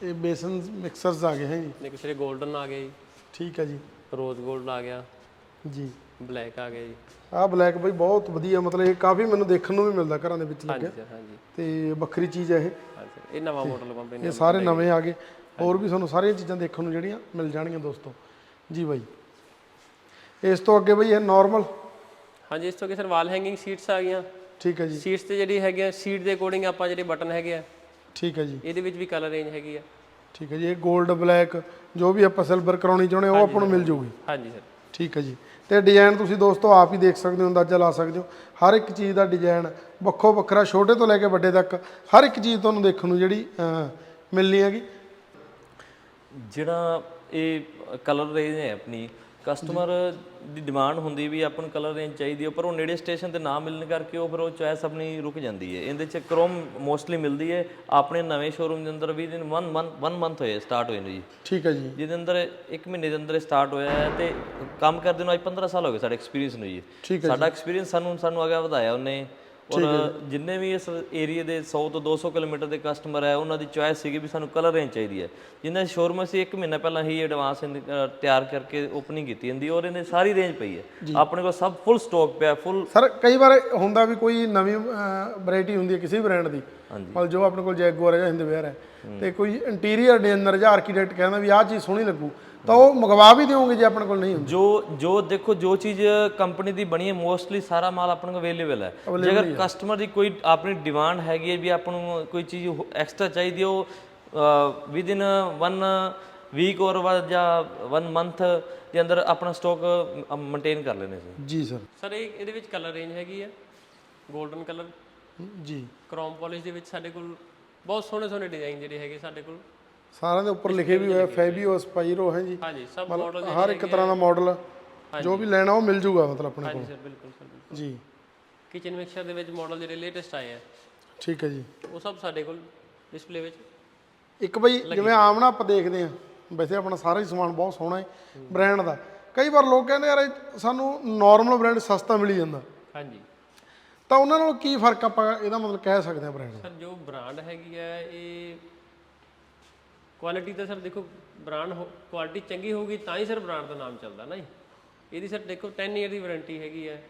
ਇਹ ਬੇਸਨ ਮਿਕਸਰਸ ਆ ਗਏ ਹੈ ਜੀ। ਨੇ ਕਿਸੇ ਗੋਲਡਨ ਆ ਗਏ ਠੀਕ ਹੈ ਜੀ। ਰੋਜ਼ ਗੋਲਡ ਆ ਗਿਆ। ਜੀ। ਬਲੈਕ ਆ ਗਿਆ ਜੀ। ਆਹ ਬਲੈਕ ਬਈ ਬਹੁਤ ਵਧੀਆ ਮਤਲਬ ਇਹ ਕਾਫੀ ਮੈਨੂੰ ਦੇਖਣ ਨੂੰ ਵੀ ਮਿਲਦਾ ਘਰਾਂ ਦੇ ਵਿੱਚ ਹਾਂਜੀ ਲੱਗਿਆ ਸਰ ਹਾਂਜੀ। ਤੇ ਵੱਖਰੀ ਚੀਜ਼ ਹੈ ਇਹ। ਹਾਂਜੀ ਇਹ ਨਵਾਂ ਮਾਡਲ ਕੰਪਨੀ ਇਹ ਸਾਰੇ ਨਵੇਂ ਆ ਗਏ। ਹੋਰ ਵੀ ਤੁਹਾਨੂੰ ਸਾਰੀਆਂ ਚੀਜ਼ਾਂ ਦੇਖਣ ਨੂੰ ਜਿਹੜੀਆਂ ਮਿਲ ਜਾਣਗੀਆਂ ਦੋਸਤੋ। ਜੀ ਬਾਈ। ਇਸ ਤੋਂ ਅੱਗੇ ਬਈ ਇਹ ਨਾਰਮਲ ਹਾਂਜੀ ਇਸ ਤੋਂ ਅੱਗੇ ਸਰ ਵਾਲ ਹੈਂਗਿੰਗ ਸੀਟਸ ਆ ਗਈਆਂ। ਠੀਕ ਹੈ ਜੀ। ਸੀਟਸ ਤੇ ਜਿਹੜੀ ਹੈਗੀ ਆ ਸੀਟ ਦੇ ਅਕੋਰਡਿੰਗ ਆਪਾਂ ਜਿਹੜੇ ਬਟਨ ਹੈਗੇ ਆ ਠੀਕ ਹੈ ਜੀ। ਇਹਦੇ ਵਿੱਚ ਵੀ ਕਲਰ ਰੇਂਜ ਹੈਗੀ ਆ। ਠੀਕ ਹੈ ਜੀ ਇਹ 골ਡ ਬਲੈਕ ਜੋ ਵੀ ਆਪਾਂ ਸਿਲਵਰ ਕਰਾਉਣੀ ਚਾਹੁੰਦੇ ਉਹ ਆਪਾਂ ਨੂੰ ਮਿਲ ਜਾਊਗੀ ਹਾਂਜੀ ਸਰ। ਠੀਕ ਹੈ ਜੀ। ਤੇ ਡਿਜ਼ਾਈਨ ਤੁਸੀਂ ਦੋਸਤੋ ਆਪ ਹੀ ਦੇਖ ਸਕਦੇ ਹੋ ਅੰਦਾਜ਼ਾ ਲਾ ਸਕਦੇ ਹੋ। ਹਰ ਇੱਕ ਚੀਜ਼ ਦਾ ਡਿਜ਼ਾਈਨ ਵੱਖੋ ਵੱਖਰਾ ਛੋਟੇ ਤੋਂ ਲੈ ਕੇ ਵੱਡੇ ਤੱਕ ਹਰ ਇੱਕ ਚੀਜ਼ ਤੁਹਾਨੂੰ ਦੇਖਣ ਨੂੰ ਜਿਹੜੀ ਮਿਲਣੀ ਹੈਗੀ। ਜਿਹੜਾ ਇਹ ਕਲਰ ਰੇਂਜ ਹੈ ਆਪਣੀ ਕਸਟਮਰ ਦੀ ਡਿਮਾਂਡ ਹੁੰਦੀ ਵੀ ਆਪਾਂ ਨੂੰ ਕਲਰ ਰੇਂਜ ਚਾਹੀਦੀ ਹੈ ਪਰ ਉਹ ਨੇੜੇ ਸਟੇਸ਼ਨ ਤੇ ਨਾ ਮਿਲਣ ਕਰਕੇ ਉਹ ਫਿਰ ਉਹ ਚੋਇਸ ਆਪਣੀ ਰੁਕ ਜਾਂਦੀ ਹੈ। ਇਹਦੇ ਚ ਕ੍ਰੋਮ ਮੋਸਟਲੀ ਮਿਲਦੀ ਹੈ। ਆਪਣੇ ਨਵੇਂ ਸ਼ੋਰੂਮ ਦੇ ਅੰਦਰ ਵੀ ਦਿਨ 1 ਮੰਥ 1 ਮੰਥ ਹੋਏ ਸਟਾਰਟ ਹੋਏ ਨੂੰ ਜੀ। ਠੀਕ ਹੈ ਜੀ। ਜਿਹਦੇ ਅੰਦਰ 1 ਮਹੀਨੇ ਦੇ ਅੰਦਰ ਸਟਾਰਟ ਹੋਇਆ ਹੈ ਤੇ ਕੰਮ ਕਰਦੇ ਨੂੰ ਅੱਜ 15 ਸਾਲ ਹੋ ਗਏ ਸਾਡੇ ਐਕਸਪੀਰੀਅੰਸ ਨੂੰ ਜੀ। ਠੀਕ ਸਾਡਾ ਐਕਸਪੀਰੀਅੰਸ ਸਾਨੂੰ ਸਾਨੂੰ ਅੱਗੇ ਵਧਾਇਆ ਉਹਨੇ। ਔਰ ਜਿੰਨੇ ਵੀ ਇਸ ਏਰੀਆ ਦੇ 100 ਤੋਂ 200 ਕਿਲੋਮੀਟਰ ਦੇ ਕਸਟਮਰ ਹੈ ਉਹਨਾਂ ਦੀ ਚੁਆਇਸ ਸੀਗੀ ਵੀ ਸਾਨੂੰ ਕਲਰ ਰੇਂਜ ਚਾਹੀਦੀ ਹੈ। ਜਿੰਨਾ ਸ਼ੋਰੂਮ ਅਸੀਂ 1 ਮਹੀਨਾ ਪਹਿਲਾਂ ਹੀ ਐਡਵਾਂਸ ਤਿਆਰ ਕਰਕੇ ਓਪਨਿੰਗ ਕੀਤੀ ਹੁੰਦੀ ਔਰ ਇਹਨੇ ਸਾਰੀ ਰੇਂਜ ਪਈ ਹੈ। ਆਪਣੇ ਕੋਲ ਸਭ ਫੁੱਲ ਸਟਾਕ ਪਿਆ ਫੁੱਲ ਸਰ ਕਈ ਵਾਰ ਹੁੰਦਾ ਵੀ ਕੋਈ ਨਵੀਂ ਵੈਰਾਈਟੀ ਹੁੰਦੀ ਹੈ ਕਿਸੇ ਬ੍ਰਾਂਡ ਦੀ। ਮਤਲਬ ਜੋ ਆਪਣੇ ਕੋਲ ਜੈਗੁਆਰ ਹੈ ਜਾਂ ਹਿੰਦਵੇਅਰ ਹੈ। ਤੇ ਕੋਈ ਇੰਟੀਰੀਅਰ ਡਿਜ਼ਾਈਨਰ ਜਾਂ ਆਰਕੀਟੈਕਟ ਕਹਿੰਦਾ ਵੀ ਆਹ ਚੀਜ਼ ਸੋਹਣੀ ਲੱਗੂ ਤਾਂ ਉਹ ਮੰਗਵਾ ਵੀ ਦਿਓਗੇ ਜੇ ਆਪਣੇ ਕੋਲ ਨਹੀਂ ਹੁੰਦੀ। ਜੋ ਜੋ ਦੇਖੋ ਜੋ ਚੀਜ਼ ਕੰਪਨੀ ਦੀ ਬਣੀ ਹੈ ਮੋਸਟਲੀ ਸਾਰਾ ਮਾਲ ਆਪਣੇ ਕੋਲ ਅਵੇਲੇਬਲ ਹੈ। ਜੇ ਅਗਰ ਕਸਟਮਰ ਦੀ ਕੋਈ ਆਪਣੀ ਡਿਮਾਂਡ ਹੈਗੀ ਹੈ ਵੀ ਆਪਾਂ ਨੂੰ ਕੋਈ ਚੀਜ਼ ਐਕਸਟਰਾ ਚਾਹੀਦੀ ਹੈ ਉਹ ਵਿਦ ਇਨ 1 ਵੀਕ ਔਰ ਜਾਂ 1 ਮੰਥ ਦੇ ਅੰਦਰ ਆਪਣਾ ਸਟਾਕ ਮੇਨਟੇਨ ਕਰ ਲੈਣੇ ਸੀ। ਜੀ ਸਰ ਸਰ ਇਹ ਇਹਦੇ ਵਿੱਚ ਕਲਰ ਰੇਂਜ ਹੈਗੀ ਆ 골ਡਨ ਕਲਰ ਜੀ। ਕ੍ਰੋਮ ਪਾਲਿਸ਼ ਦੇ ਵਿੱਚ ਸਾਡੇ ਕੋਲ ਬਹੁਤ ਸੋਹਣੇ ਸੋਹਣੇ ਡਿਜ਼ਾਈਨ ਜਿਹੜੇ ਹੈਗੇ ਸਾਡੇ ਕੋਲ। ਸਾਰਿਆਂ ਦੇ ਉੱਪਰ ਲਿਖੇ ਵੀ ਹੋਇਆ ਫੈਬੀਓ ਸਪਾਈਰੋ ਹੈ ਜੀ। ਹਾਂਜੀ ਸਭ ਮਾਡਲ ਹਰ ਇੱਕ ਤਰ੍ਹਾਂ ਦਾ ਮਾਡਲ ਜੋ ਵੀ ਲੈਣਾ ਉਹ ਮਿਲ ਜੂਗਾ ਮਤਲਬ ਆਪਣੇ ਹਾਂਜੀ ਸਰ ਬਿਲਕੁਲ ਸਰ ਕੋਲ ਜੀ। ਕਿਚਨ ਮਿਕਸਚਰ ਦੇ ਵਿੱਚ ਮਾਡਲ ਜਿਹੜੇ ਲੇਟੈਸਟ ਆਏ ਆ। ਠੀਕ ਹੈ ਜੀ। ਉਹ ਸਭ ਸਾਡੇ ਕੋਲ ਡਿਸਪਲੇ ਵਿੱਚ ਇੱਕ ਬਈ ਜਿਵੇਂ ਆਮ ਨਾ ਆਪਾਂ ਦੇਖਦੇ ਆ ਵੈਸੇ ਆਪਣਾ ਸਾਰਾ ਹੀ ਸਮਾਨ ਬਹੁਤ ਸੋਹਣਾ ਹੈ ਬ੍ਰਾਂਡ ਦਾ। ਕਈ ਵਾਰ ਲੋਕ ਕਹਿੰਦੇ ਯਾਰ ਸਾਨੂੰ ਨਾਰਮਲ ਬ੍ਰਾਂਡ ਸਸਤਾ ਮਿਲੀ ਜਾਂਦਾ। ਹਾਂਜੀ। ਤਾਂ ਉਹਨਾਂ ਨਾਲ ਕੀ ਫ਼ਰਕ ਆਪਾਂ ਇਹਦਾ ਮਤਲਬ ਕਹਿ ਸਕਦੇ ਆ ਬ੍ਰਾਂਡ ਸਰ ਜੋ ਬ੍ਰਾਂਡ ਹੈਗੀ ਹੈ ਇਹ ਕੁਆਲਿਟੀ ਤਾਂ ਸਰ ਦੇਖੋ ਬ੍ਰਾਂਡ ਕੁਆਲਿਟੀ ਚੰਗੀ ਹੋਊਗੀ ਤਾਂ ਹੀ ਸਰ ਬ੍ਰਾਂਡ ਦਾ ਨਾਮ ਚੱਲਦਾ ਨਾ ਜੀ। ਇਹਦੀ ਸਰ ਦੇਖੋ 10 ਇਅਰ ਦੀ ਵਾਰੰਟੀ ਹੈਗੀ ਹੈ।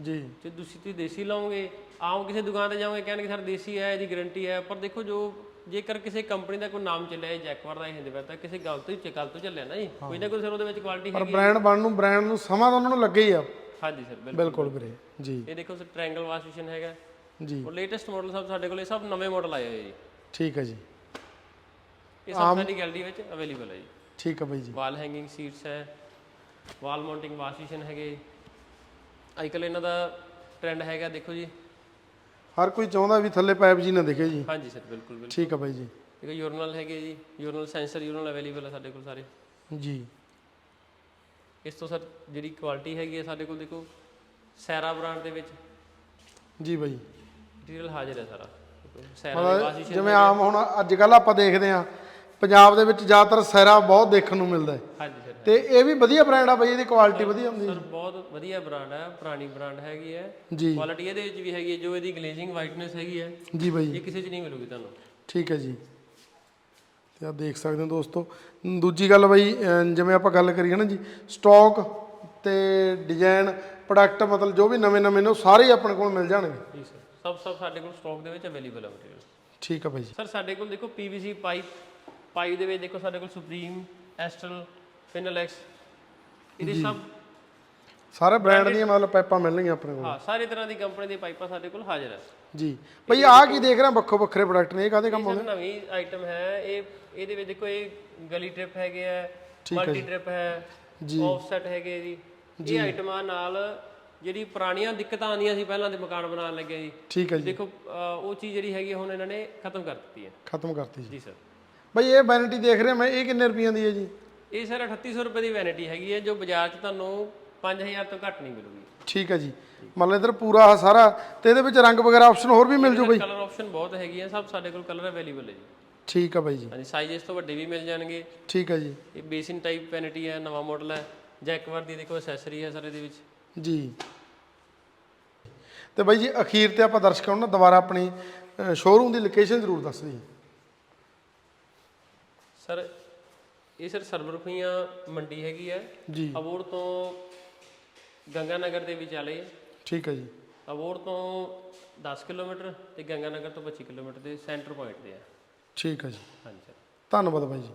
ਜੀ। ਜੇ ਤੁਸੀਂ ਤੁਸੀਂ ਦੇਸੀ ਲਾਓਗੇ ਆਮ ਕਿਸੇ ਦੁਕਾਨ ਤੇ ਜਾਓਗੇ ਕਹਿਣਗੇ ਸਰ ਦੇਸੀ ਹੈ ਇਹਦੀ ਗਾਰੰਟੀ ਹੈ। ਪਰ ਦੇਖੋ ਜੋ ਜੇਕਰ ਕਿਸੇ ਕੰਪਨੀ ਦਾ ਕੋਈ ਨਾਮ ਚੱਲਿਆ ਜੈਕਵਾਰ ਦਾ ਹਿੰਦਵੇਰ ਦਾ ਕਿਸੇ ਗੱਲ ਤੋਂ ਹੀ ਤੋਂ ਚੱਲਿਆ ਨਾ ਜੀ। ਕੋਈ ਨਾ ਕੋਈ ਸਰ ਉਹਦੇ ਵਿੱਚ ਕੁਆਲਿਟੀ ਪਰ ਹੈਗੀ ਬ੍ਰਾਂਡ ਬਣਨ ਨੂੰ ਬ੍ਰਾਂਡ ਨੂੰ ਸਮਾਂ ਤਾਂ ਉਹਨਾਂ ਨੂੰ ਲੱਗੇ ਹੀ ਆ। ਹਾਂਜੀ ਸਰ ਬਿਲਕੁਲ ਬਿਲਕੁਲ ਵੀਰੇ ਜੀ। ਇਹ ਦੇਖੋ ਸਰ ਟ੍ਰਾਇੰਗਲ ਵਾਸ਼ਿਸ਼ਨ ਹੈਗਾ। ਜੀ। ਉਹ ਲੇਟੈਸਟ ਮਾਡਲ ਸਭ ਸਾਡੇ ਕੋਲ ਇਹ ਸਭ ਨਵੇਂ ਮਾਡਲ ਆਏ ਹੋਏ ਜੀ। ਠੀਕ ਹੈ ਜੀ। ਇਹ ਸਭ ਸਾਡੀ ਗੈਲਰੀ ਵਿੱਚ ਅਵੇਲੇਬਲ ਹੈ ਜੀ। ਠੀਕ ਹੈ ਬਾਈ ਜੀ। ਵਾਲ ਹੈਂਗਿੰਗ ਸੀਟਸ ਹੈ ਵਾਲ ਮਾਊਂਟਿੰਗ ਵਾਸ਼ਿਸ਼ਨ ਹੈਗੇ। ਅੱਜਕੱਲ ਇਹਨਾਂ ਦਾ ਟ੍ਰੈਂਡ ਹੈਗਾ ਦੇਖੋ ਜੀ। ਹਰ ਕੋਈ ਚਾਹੁੰਦਾ ਵੀ ਥੱਲੇ ਪਾਈਪ ਜੀ ਨਾ ਦਿਖੇ ਜੀ। ਹਾਂਜੀ ਸਰ ਬਿਲਕੁਲ ਬਿਲਕੁਲ। ਠੀਕ ਹੈ ਬਾਈ ਜੀ। ਦੇਖੋ ਯੂਰਨਲ ਹੈਗੇ ਜੀ ਯੂਰਨਲ ਸੈਂਸਰ ਯੂਰਨਲ ਅਵੇਲੇਬਲ ਹੈ ਸਾਡੇ ਕੋਲ ਸਾਰੇ। ਜੀ। ਇਸ ਤੋਂ ਸਰ ਜਿਹੜੀ ਕੁਆਲਿਟੀ ਹੈਗੀ ਹੈ ਸਾਡੇ ਕੋਲ ਦੇਖੋ ਸੈਰਾ ਬ੍ਰਾਂਡ ਦੇ ਵਿੱਚ ਜੀ ਬਾਈ। ਮਟੀਰੀਅਲ ਹਾਜ਼ਰ ਹੈ ਸਾਰਾ। ਸੈਰਾ ਦੀ ਵਾਸ਼ਿਸ਼ਨ ਜਿਵੇਂ ਆਮ ਹੁਣ ਅੱਜ ਕੱਲ ਆਪਾਂ ਦੇਖਦੇ ਆ ਪੰਜਾਬ ਦੇ ਵਿੱਚ ਜ਼ਿਆਦਾਤਰ ਸੈਰਾ ਬਹੁਤ ਦੇਖਣ ਨੂੰ ਮਿਲਦਾ ਹੈ। ਹਾਂਜੀ ਸਰ ਤੇ ਇਹ ਵੀ ਵਧੀਆ ਬ੍ਰਾਂਡ ਆ ਬਾਈ ਇਹਦੀ ਕੁਆਲਿਟੀ ਵਧੀਆ ਹੁੰਦੀ ਹੈ। ਸਰ ਬਹੁਤ ਵਧੀਆ ਬ੍ਰਾਂਡ ਹੈ ਪੁਰਾਣੀ ਬ੍ਰਾਂਡ ਹੈਗੀ ਹੈ। ਜੀ। ਕੁਆਲਿਟੀ ਇਹਦੇ ਵਿੱਚ ਵੀ ਹੈਗੀ ਹੈ ਜੋ ਇਹਦੀ ਗਲੇਜ਼ਿੰਗ ਵਾਈਟਨੈਸ ਹੈਗੀ ਹੈ। ਜੀ ਬਾਈ। ਇਹ ਕਿਸੇ 'ਚ ਨਹੀਂ ਮਿਲੂਗੀ ਤੁਹਾਨੂੰ। ਠੀਕ ਹੈ ਜੀ। ਤੇ ਆ ਦੇਖ ਸਕਦੇ ਹੋ ਦੋਸਤੋ। ਦੂਜੀ ਗੱਲ ਬਾਈ ਜਿਵੇਂ ਆਪਾਂ ਗੱਲ ਕਰੀਏ ਨਾ ਜੀ ਸਟਾਕ ਤੇ ਡਿਜ਼ਾਈਨ ਪ੍ਰੋਡਕਟ ਮਤਲਬ ਜੋ ਵੀ ਨਵੇਂ ਨਵੇਂ ਨੇ ਉਹ ਸਾਰੇ ਆਪਣੇ ਕੋਲ ਮਿਲ ਜਾਣਗੇ। ਜੀ ਸਰ ਸਭ ਸਭ ਸਾਡੇ ਕੋਲ ਸਟਾਕ ਦੇ ਵਿੱਚ ਅਵੇਲੇਬਲ ਹੈ ਮਟੀਰੀਅਲ ਠੀਕ ਹੈ ਬਾਈ ਜੀ। ਸਰ ਸਾਡੇ ਕੋਲ ਦੇਖੋ ਪੀਵੀਸੀ ਪਾਈਪ ਪਾਈਪ ਦੇ ਵਿੱਚ ਦੇਖੋ ਸਾਡੇ ਕੋਲ ਸੁਪਰੀਮ ਐਸਟਲ ਫਿਨਲੈਕਸ ਇਹਦੇ ਸਭ ਸਾਰੇ ਬ੍ਰਾਂਡ ਦੀਆਂ ਮਤਲਬ ਪਾਈਪਾਂ ਮਿਲਣਗੀਆਂ ਆਪਣੇ ਕੋਲ। ਹਾਂ ਸਾਰੇ ਤਰ੍ਹਾਂ ਦੀ ਕੰਪਨੀ ਦੀ ਪਾਈਪਾਂ ਸਾਡੇ ਕੋਲ ਹਾਜ਼ਰ ਹੈ। ਜੀ। ਭਾਈ ਆਹ ਕੀ ਦੇਖ ਰਹੇ? ਵੱਖੋ ਵੱਖਰੇ ਪ੍ਰੋਡਕਟ ਨੇ ਇਹ ਕਾਹਦੇ ਕੰਮ ਸਰ ਨਵੀਂ ਆਈਟਮ ਹੈ। ਇਹ ਇਹਦੇ ਵਿੱਚ ਦੇਖੋ ਇਹ ਗਲੀ ਟ੍ਰਿਪ ਹੈਗੇ ਆ ਮਲਟੀ ਟ੍ਰਿਪ ਹੈ ਜੀ। ਆਫਸੈਟ ਹੈਗੇ ਜੀ। ਇਹ ਆਈਟਮਾਂ ਨਾਲ ਜਿਹੜੀ ਪੁਰਾਣੀਆਂ ਦਿੱਕਤਾਂ ਆਉਂਦੀਆਂ ਸੀ ਪਹਿਲਾਂ ਦੇ ਮਕਾਨ ਬਣਾਉਣ ਲੱਗੇ ਜੀ। ਠੀਕ ਹੈ ਜੀ। ਦੇਖੋ ਉਹ ਚੀਜ਼ ਜਿਹੜੀ ਹੈਗੀ ਹੁਣ ਇਹਨਾਂ ਨੇ ਖਤਮ ਕਰ ਦਿੱਤੀ ਹੈ। ਖਤਮ ਕਰਤੀ ਜੀ। ਜੀ ਸਰ। ਭਾਈ ਇਹ ਵੈਨਿਟੀ ਦੇਖ ਰਹੇ ਮੈਂ ਇਹ ਕਿੰਨੇ ਰੁਪਈਆਂ ਦੀ ਹੈ ਜੀ? ਇਹ ਸਰ 3800 ਰੁਪਏ ਦੀ ਵੈਨਿਟੀ ਹੈਗੀ ਹੈ ਜੋ ਬਾਜ਼ਾਰ 'ਚ ਤੁਹਾਨੂੰ 5000 ਤੋਂ ਘੱਟ ਨਹੀਂ ਮਿਲੂਗੀ। ਠੀਕ ਹੈ ਜੀ। ਮਤਲਬ ਇਧਰ ਪੂਰਾ ਆਹ ਸਾਰਾ ਤੇ ਇਹਦੇ ਵਿੱਚ ਰੰਗ ਵਗੈਰਾ ਆਪਸ਼ਨ ਹੋਰ ਵੀ ਮਿਲ ਜੂ ਬਾਈ? ਕਲਰ ਆਪਸ਼ਨ ਬਹੁਤ ਹੈਗੀਆਂ ਸਭ ਸਾਡੇ ਕੋਲ ਕਲਰ ਅਵੇਲੇਬਲ ਹੈ ਜੀ। ਠੀਕ ਹੈ ਬਾਈ ਜੀ। ਹਾਂਜੀ ਸਾਈਜ਼ ਇਸ ਤੋਂ ਵੱਡੇ ਵੀ ਮਿਲ ਜਾਣਗੇ। ਠੀਕ ਹੈ ਜੀ। ਇਹ ਬੇਸਿਨ ਟਾਈਪ ਵੈਨਿਟੀ ਹੈ ਨਵਾਂ ਮਾਡਲ ਹੈ ਜੈਕਵਰ ਦੀ ਦੇਖੋ ਐਸੈਸਰੀ ਹੈ ਸਰ ਇਹਦੇ ਵਿੱਚ। ਜੀ। ਤੇ ਬਾਈ ਜੀ ਅਖੀਰ ਤੇ ਆਪਾਂ ਦਰਸ਼ਕਾਂ ਨੂੰ ਨਾ ਦੁਬਾਰਾ ਆਪਣੀ ਸ਼ੋਰੂਮ ਦੀ ਲੋਕੇਸ਼ਨ ਜ਼ਰੂਰ ਦੱਸ ਦਈਏ ਸਰ ਇਹ ਸਰ ਸਰਵਰਖੀਆਂ ਮੰਡੀ ਹੈਗੀ ਹੈ। ਜੀ। ਅਬੋਰ ਤੋਂ ਗੰਗਾ ਨਗਰ ਦੇ ਵਿਚਾਲੇ ਠੀਕ ਹੈ ਜੀ। ਅਬੋਰ ਤੋਂ 10 ਕਿਲੋਮੀਟਰ ਤੇ ਗੰਗਾ ਨਗਰ ਤੋਂ 25 ਕਿਲੋਮੀਟਰ ਦੇ ਸੈਂਟਰ ਪੁਆਇੰਟ ਤੇ ਹੈ ਠੀਕ ਹੈ ਜੀ। ਹਾਂਜੀ। ਸਰ ਧੰਨਵਾਦ ਬਾਈ ਜੀ।